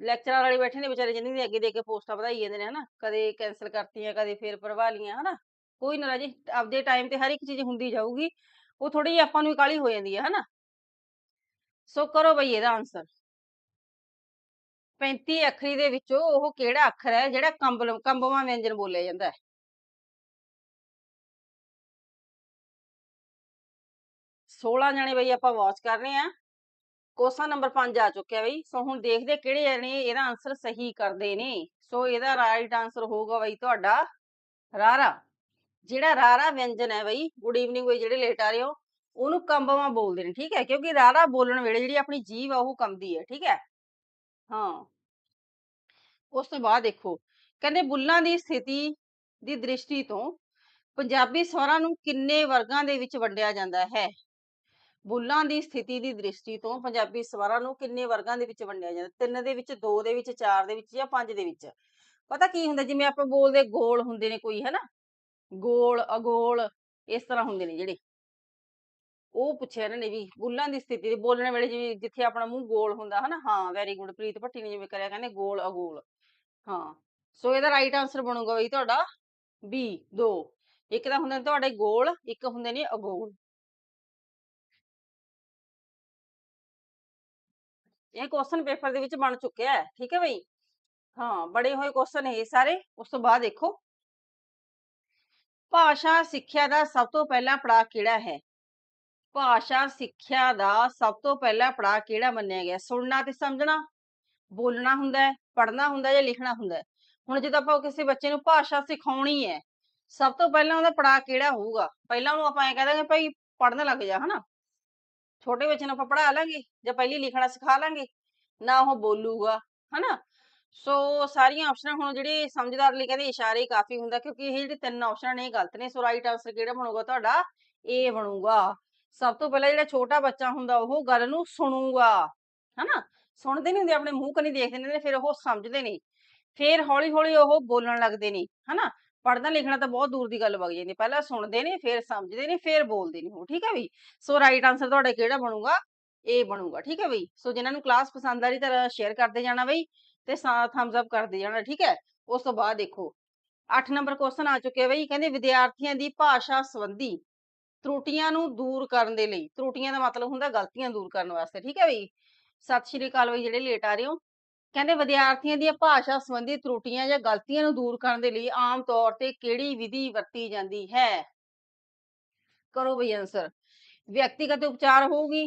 ਲੈਕਚਰਰ ਵਾਲੇ ਬੈਠੇ ਨੇ ਵਿਚਾਰੇ ਜਿਨ੍ਹਾਂ ਦੀ ਅੱਗੇ ਦੇ ਕੇ ਪੋਸਟਾਂ ਵਧਾਈ ਜਾਂਦੇ ਨੇ, ਹਨਾ? ਕਦੇ ਕੈਨਸਲ ਕਰਤੀਆਂ, ਕਦੇ ਫੇਰ ਭਰਵਾ ਲੀਆਂ ਹਨਾ? ਕੋਈ ਨਾ ਰਾਜੇ, ਆਪਦੇ ਟਾਈਮ ਤੇ ਹਰ ਇੱਕ ਚੀਜ਼ ਹੁੰਦੀ ਜਾਊਗੀ, ਉਹ ਥੋੜੀ ਜਿਹੀ ਆਪਾਂ ਨੂੰ ਕਾਲੀ ਹੋ ਜਾਂਦੀ ਹੈ, ਹਨਾ? ਸੋ ਕਰੋ ਬਈ ਇਹਦਾ ਆਨਸਰ 35 ਅੱਖਰੀ ਦੇ ਵਿੱਚੋਂ ਉਹ ਕਿਹੜਾ ਅੱਖਰ ਹੈ, ਜਿਹੜਾ ਕੰਬਲ ਕੰਬਵਾਂ ਵਿਅੰਜਨ ਬੋਲਿਆ ਜਾਂਦਾ ਹੈ? ਸੋਲਾਂ ਜਣੇ ਬਈ ਆਪਾਂ ਵਾਚ ਕਰ ਰਹੇ ਆ ਕੋਸਾ ਨੰਬਰ 5 ਆ ਚੁੱਕਿਆ ਬਈ। ਸੋ ਹੁਣ ਦੇਖਦੇ ਕਿਹੜੇ ਜਾਣੇ ਇਹਦਾ ਆਨਸਰ ਸਹੀ ਕਰਦੇ ਨੇ। ਸੋ ਇਹਦਾ ਰਾਈਟ ਆਨਸਰ ਹੋਊਗਾ ਬਈ ਤੁਹਾਡਾ ਰਾਰਾ। ਜਿਹੜਾ ਰਾਰਾ ਵਿਅੰਜਨ ਹੈ ਬਈ ਗੁੱਡ ਈਵਨਿੰਗ ਬਈ, ਜਿਹੜੇ ਲੇਟ ਆ ਰਹੇ ਹੋ, ਉਹਨੂੰ ਕੰਬਵਾਂ ਬੋਲਦੇ ਨੇ, ਠੀਕ ਹੈ? ਕਿਉਂਕਿ ਰਾਰਾ ਬੋਲਣ ਵੇਲੇ ਜਿਹੜੀ ਆਪਣੀ ਜੀਭ ਆ, ਉਹ ਕੰਬਦੀ ਹੈ, ਠੀਕ ਹੈ? ਹਾਂ। ਉਸ ਤੋਂ ਬਾਅਦ ਦੇਖੋ, ਕਹਿੰਦੇ ਬੁੱਲਾਂ ਦੀ ਸਥਿਤੀ ਦੀ ਦ੍ਰਿਸ਼ਟੀ ਤੋਂ ਪੰਜਾਬੀ ਸਵਰਾਂ ਨੂੰ ਕਿੰਨੇ ਵਰਗਾਂ ਦੇ ਵਿੱਚ ਵੰਡਿਆ ਜਾਂਦਾ ਹੈ? ਬੁੱਲਾਂ ਦੀ ਸਥਿਤੀ ਦੀ ਦ੍ਰਿਸ਼ਟੀ ਤੋਂ ਪੰਜਾਬੀ ਸਵਰਾਂ ਨੂੰ ਕਿੰਨੇ ਵਰਗਾਂ ਦੇ ਵਿੱਚ ਵੰਡਿਆ ਜਾਂਦਾ? ਤਿੰਨ ਦੇ ਵਿੱਚ, ਦੋ ਦੇ ਵਿੱਚ, ਚਾਰ ਦੇ ਵਿੱਚ ਜਾਂ ਪੰਜ ਦੇ ਵਿੱਚ? ਪਤਾ ਕੀ ਹੁੰਦਾ, ਜਿਵੇਂ ਆਪਾਂ ਬੋਲਦੇ ਗੋਲ ਹੁੰਦੇ ਨੇ ਕੋਈ, ਹਨਾ? ਗੋਲ, ਅਗੋਲ, ਇਸ ਤਰ੍ਹਾਂ ਹੁੰਦੇ ਨੇ ਜਿਹੜੇ। ਉਹ ਪੁੱਛਿਆ ਇਹਨਾਂ ਨੇ ਵੀ ਬੁੱਲਾਂ ਦੀ ਸਥਿਤੀ ਦੇ, ਬੋਲਣ ਵੇਲੇ ਜਿਵੇਂ ਜਿੱਥੇ ਆਪਣਾ ਮੂੰਹ ਗੋਲ ਹੁੰਦਾ ਹਨਾ, ਹਾਂ ਵੈਰੀ ਗੁੱਡ ਪ੍ਰੀਤ ਭੱਟੀ ਨੇ ਜਿਵੇਂ ਕਰਿਆ, ਕਹਿੰਦੇ ਗੋਲ, ਅਗੋਲ, ਹਾਂ। ਸੋ ਇਹਦਾ ਰਾਈਟ ਆਨਸਰ ਬਣੂਗਾ ਬਈ ਤੁਹਾਡਾ ਬੀ 2 ਇੱਕ ਤਾਂ ਹੁੰਦੇ ਨੇ ਤੁਹਾਡੇ ਗੋਲ, ਇੱਕ ਹੁੰਦੇ ਨੇ ਅਗੋਲ। ਇਹ ਕੁਐਸਚਨ ਪੇਪਰ ਦੇ ਵਿੱਚ ਬਣ ਚੁੱਕਿਆ ਹੈ, ਠੀਕ ਹੈ ਬਈ? ਹਾਂ, ਬੜੇ ਹੋਏ ਕੁਐਸਚਨ ਇਹ ਸਾਰੇ, ਉਸ ਤੋਂ ਬਾਅਦ ਦੇਖੋ। ਭਾਸ਼ਾ ਸਿੱਖਿਆ ਦਾ ਸਭ ਤੋਂ ਪਹਿਲਾ ਪੜਾਅ ਕਿਹੜਾ ਹੈ? ਭਾਸ਼ਾ ਸਿੱਖਿਆ ਦਾ ਸਭ ਤੋਂ ਪਹਿਲਾ ਪੜਾਅ ਕਿਹੜਾ ਮੰਨਿਆ ਗਿਆ? ਸੁਣਨਾ ਤੇ ਸਮਝਣਾ, ਬੋਲਣਾ ਹੁੰਦਾ ਹੈ, ਪੜ੍ਹਨਾ ਹੁੰਦਾ ਹੈ ਜਾਂ ਲਿਖਣਾ ਹੁੰਦਾ ਹੈ? ਹੁਣ ਜਦੋਂ ਆਪਾਂ ਕਿਸੇ ਬੱਚੇ ਨੂੰ ਭਾਸ਼ਾ ਸਿਖਾਉਣੀ ਹੈ, ਸਭ ਤੋਂ ਪਹਿਲਾਂ ਉਹਦਾ ਪੜਾਅ ਕਿਹੜਾ ਹੋਊਗਾ? ਪਹਿਲਾਂ ਉਹਨੂੰ ਆਪਾਂ ਐ ਕਹਿ ਦਾਂਗੇ ਭਾਈ ਪੜ੍ਹਨ ਲੱਗ ਜਾ, ਹਨਾ? ਛੋਟੇ ਬੱਚੇ ਨੂੰ ਆਪਾਂ ਪੜ੍ਹਾ ਲਾਂਗੇ ਜਾਂ ਪਹਿਲੀ ਲਿਖਣਾ ਸਿਖਾ ਲਾਂਗੇ, ਨਾ ਉਹ ਬੋਲੂਗਾ, ਹਨਾ? ਸੋ ਸਾਰੀਆਂ ਆਪਸ਼ਨਾਂ ਹੁਣ ਜਿਹੜੇ ਸਮਝਦਾਰ ਲਈ ਕਹਿੰਦੇ ਇਸ਼ਾਰੇ ਕਾਫੀ ਹੁੰਦਾ ਕਿਉਂਕਿ ਇਹ ਜਿਹੜੇ ਤਿੰਨ ਆਪਸ਼ਨ ਨੇ ਇਹ ਗਲਤ ਨੇ, ਸੋ ਰਾਈਟ ਆਨਸਰ ਕਿਹੜਾ ਬਣੂਗਾ? ਤੁਹਾਡਾ ਏ ਬਣੂਗਾ। ਸਭ ਤੋਂ ਪਹਿਲਾਂ ਜਿਹੜਾ ਛੋਟਾ ਬੱਚਾ ਹੁੰਦਾ, ਉਹ ਗੱਲ ਨੂੰ ਸੁਣੂਗਾ। ਹਨਾ? ਸੁਣਦੇ ਨਹੀਂ ਹੁੰਦੇ, ਆਪਣੇ ਮੂੰਹ ਕਨੀ ਦੇਖਦੇ ਨੇ, ਫਿਰ ਉਹ ਸਮਝਦੇ ਨੇ ਫਿਰ ਹੌਲੀ ਹੌਲੀ ਉਹ ਬੋਲਣ ਲੱਗਦੇ ਨੇ, ਹਨਾ? ਪੜ੍ਹਨਾ ਲਿਖਣਾ ਤਾਂ ਬਹੁਤ ਦੂਰ ਦੀ ਗੱਲ ਵਗ ਜਾਂਦੀ, ਪਹਿਲਾਂ ਸੁਣਦੇ ਨੇ, ਫਿਰ ਸਮਝਦੇ ਨੇ, ਫਿਰ ਬੋਲਦੇ ਨੇ ਉਹ, ਠੀਕ ਹੈ ਵੀ ਸੋ ਰਾਈਟ ਆਨਸਰ ਤੁਹਾਡਾ ਕਿਹੜਾ ਬਣੂਗਾ? ਇਹ ਬਣੂਗਾ, ਠੀਕ ਹੈ ਬਈ? ਸੋ ਜਿਨ੍ਹਾਂ ਨੂੰ ਕਲਾਸ ਪਸੰਦ ਆ ਰਹੀ, ਤਾਂ ਸ਼ੇਅਰ ਕਰਦੇ ਜਾਣਾ ਬਈ ਤੇ ਥੰਬਸ ਅਪ ਕਰਦੇ ਜਾਣਾ, ਠੀਕ ਹੈ? ਉਸ ਤੋਂ ਬਾਅਦ ਦੇਖੋ 8 ਨੰਬਰ ਕੁਐਸਚਨ ਆ ਚੁੱਕਿਆ ਬਈ, ਕਹਿੰਦੇ ਵਿਦਿਆਰਥੀਆਂ ਦੀ ਭਾਸ਼ਾ ਸੰਬੰਧੀ। ਤਰੁੱਟੀਆਂ ਨੂੰ ਦੂਰ ਕਰਨ ਦੇ ਲਈ, ਤਰੁੱਟੀਆਂ ਦਾ ਮਤਲਬ ਹੁੰਦਾ ਗਲਤੀਆਂ ਦੂਰ ਕਰਨ ਵਾਸਤੇ, ਠੀਕ ਹੈ ਬਈ? ਸਤਿ ਸ਼੍ਰੀ ਅਕਾਲ ਬਈ, ਜਿਹੜੇ ਲੇਟ ਆ ਰਹੇ ਹੋ। ਕਹਿੰਦੇ ਵਿਦਿਆਰਥੀਆਂ ਦੀਆਂ ਭਾਸ਼ਾ ਸੰਬੰਧੀ ਤਰੁੱਟੀਆਂ ਜਾਂ ਗਲਤੀਆਂ ਨੂੰ ਦੂਰ ਕਰਨ ਦੇ ਲਈ ਆਮ ਤੌਰ ਤੇ ਕਿਹੜੀ ਵਿਧੀ ਵਰਤੀ ਜਾਂਦੀ ਹੈ? ਕਰੋ ਬਈ ਆਨਸਰ ਵਿਅਕਤੀਗਤ ਉਪਚਾਰ ਹੋਊਗੀ।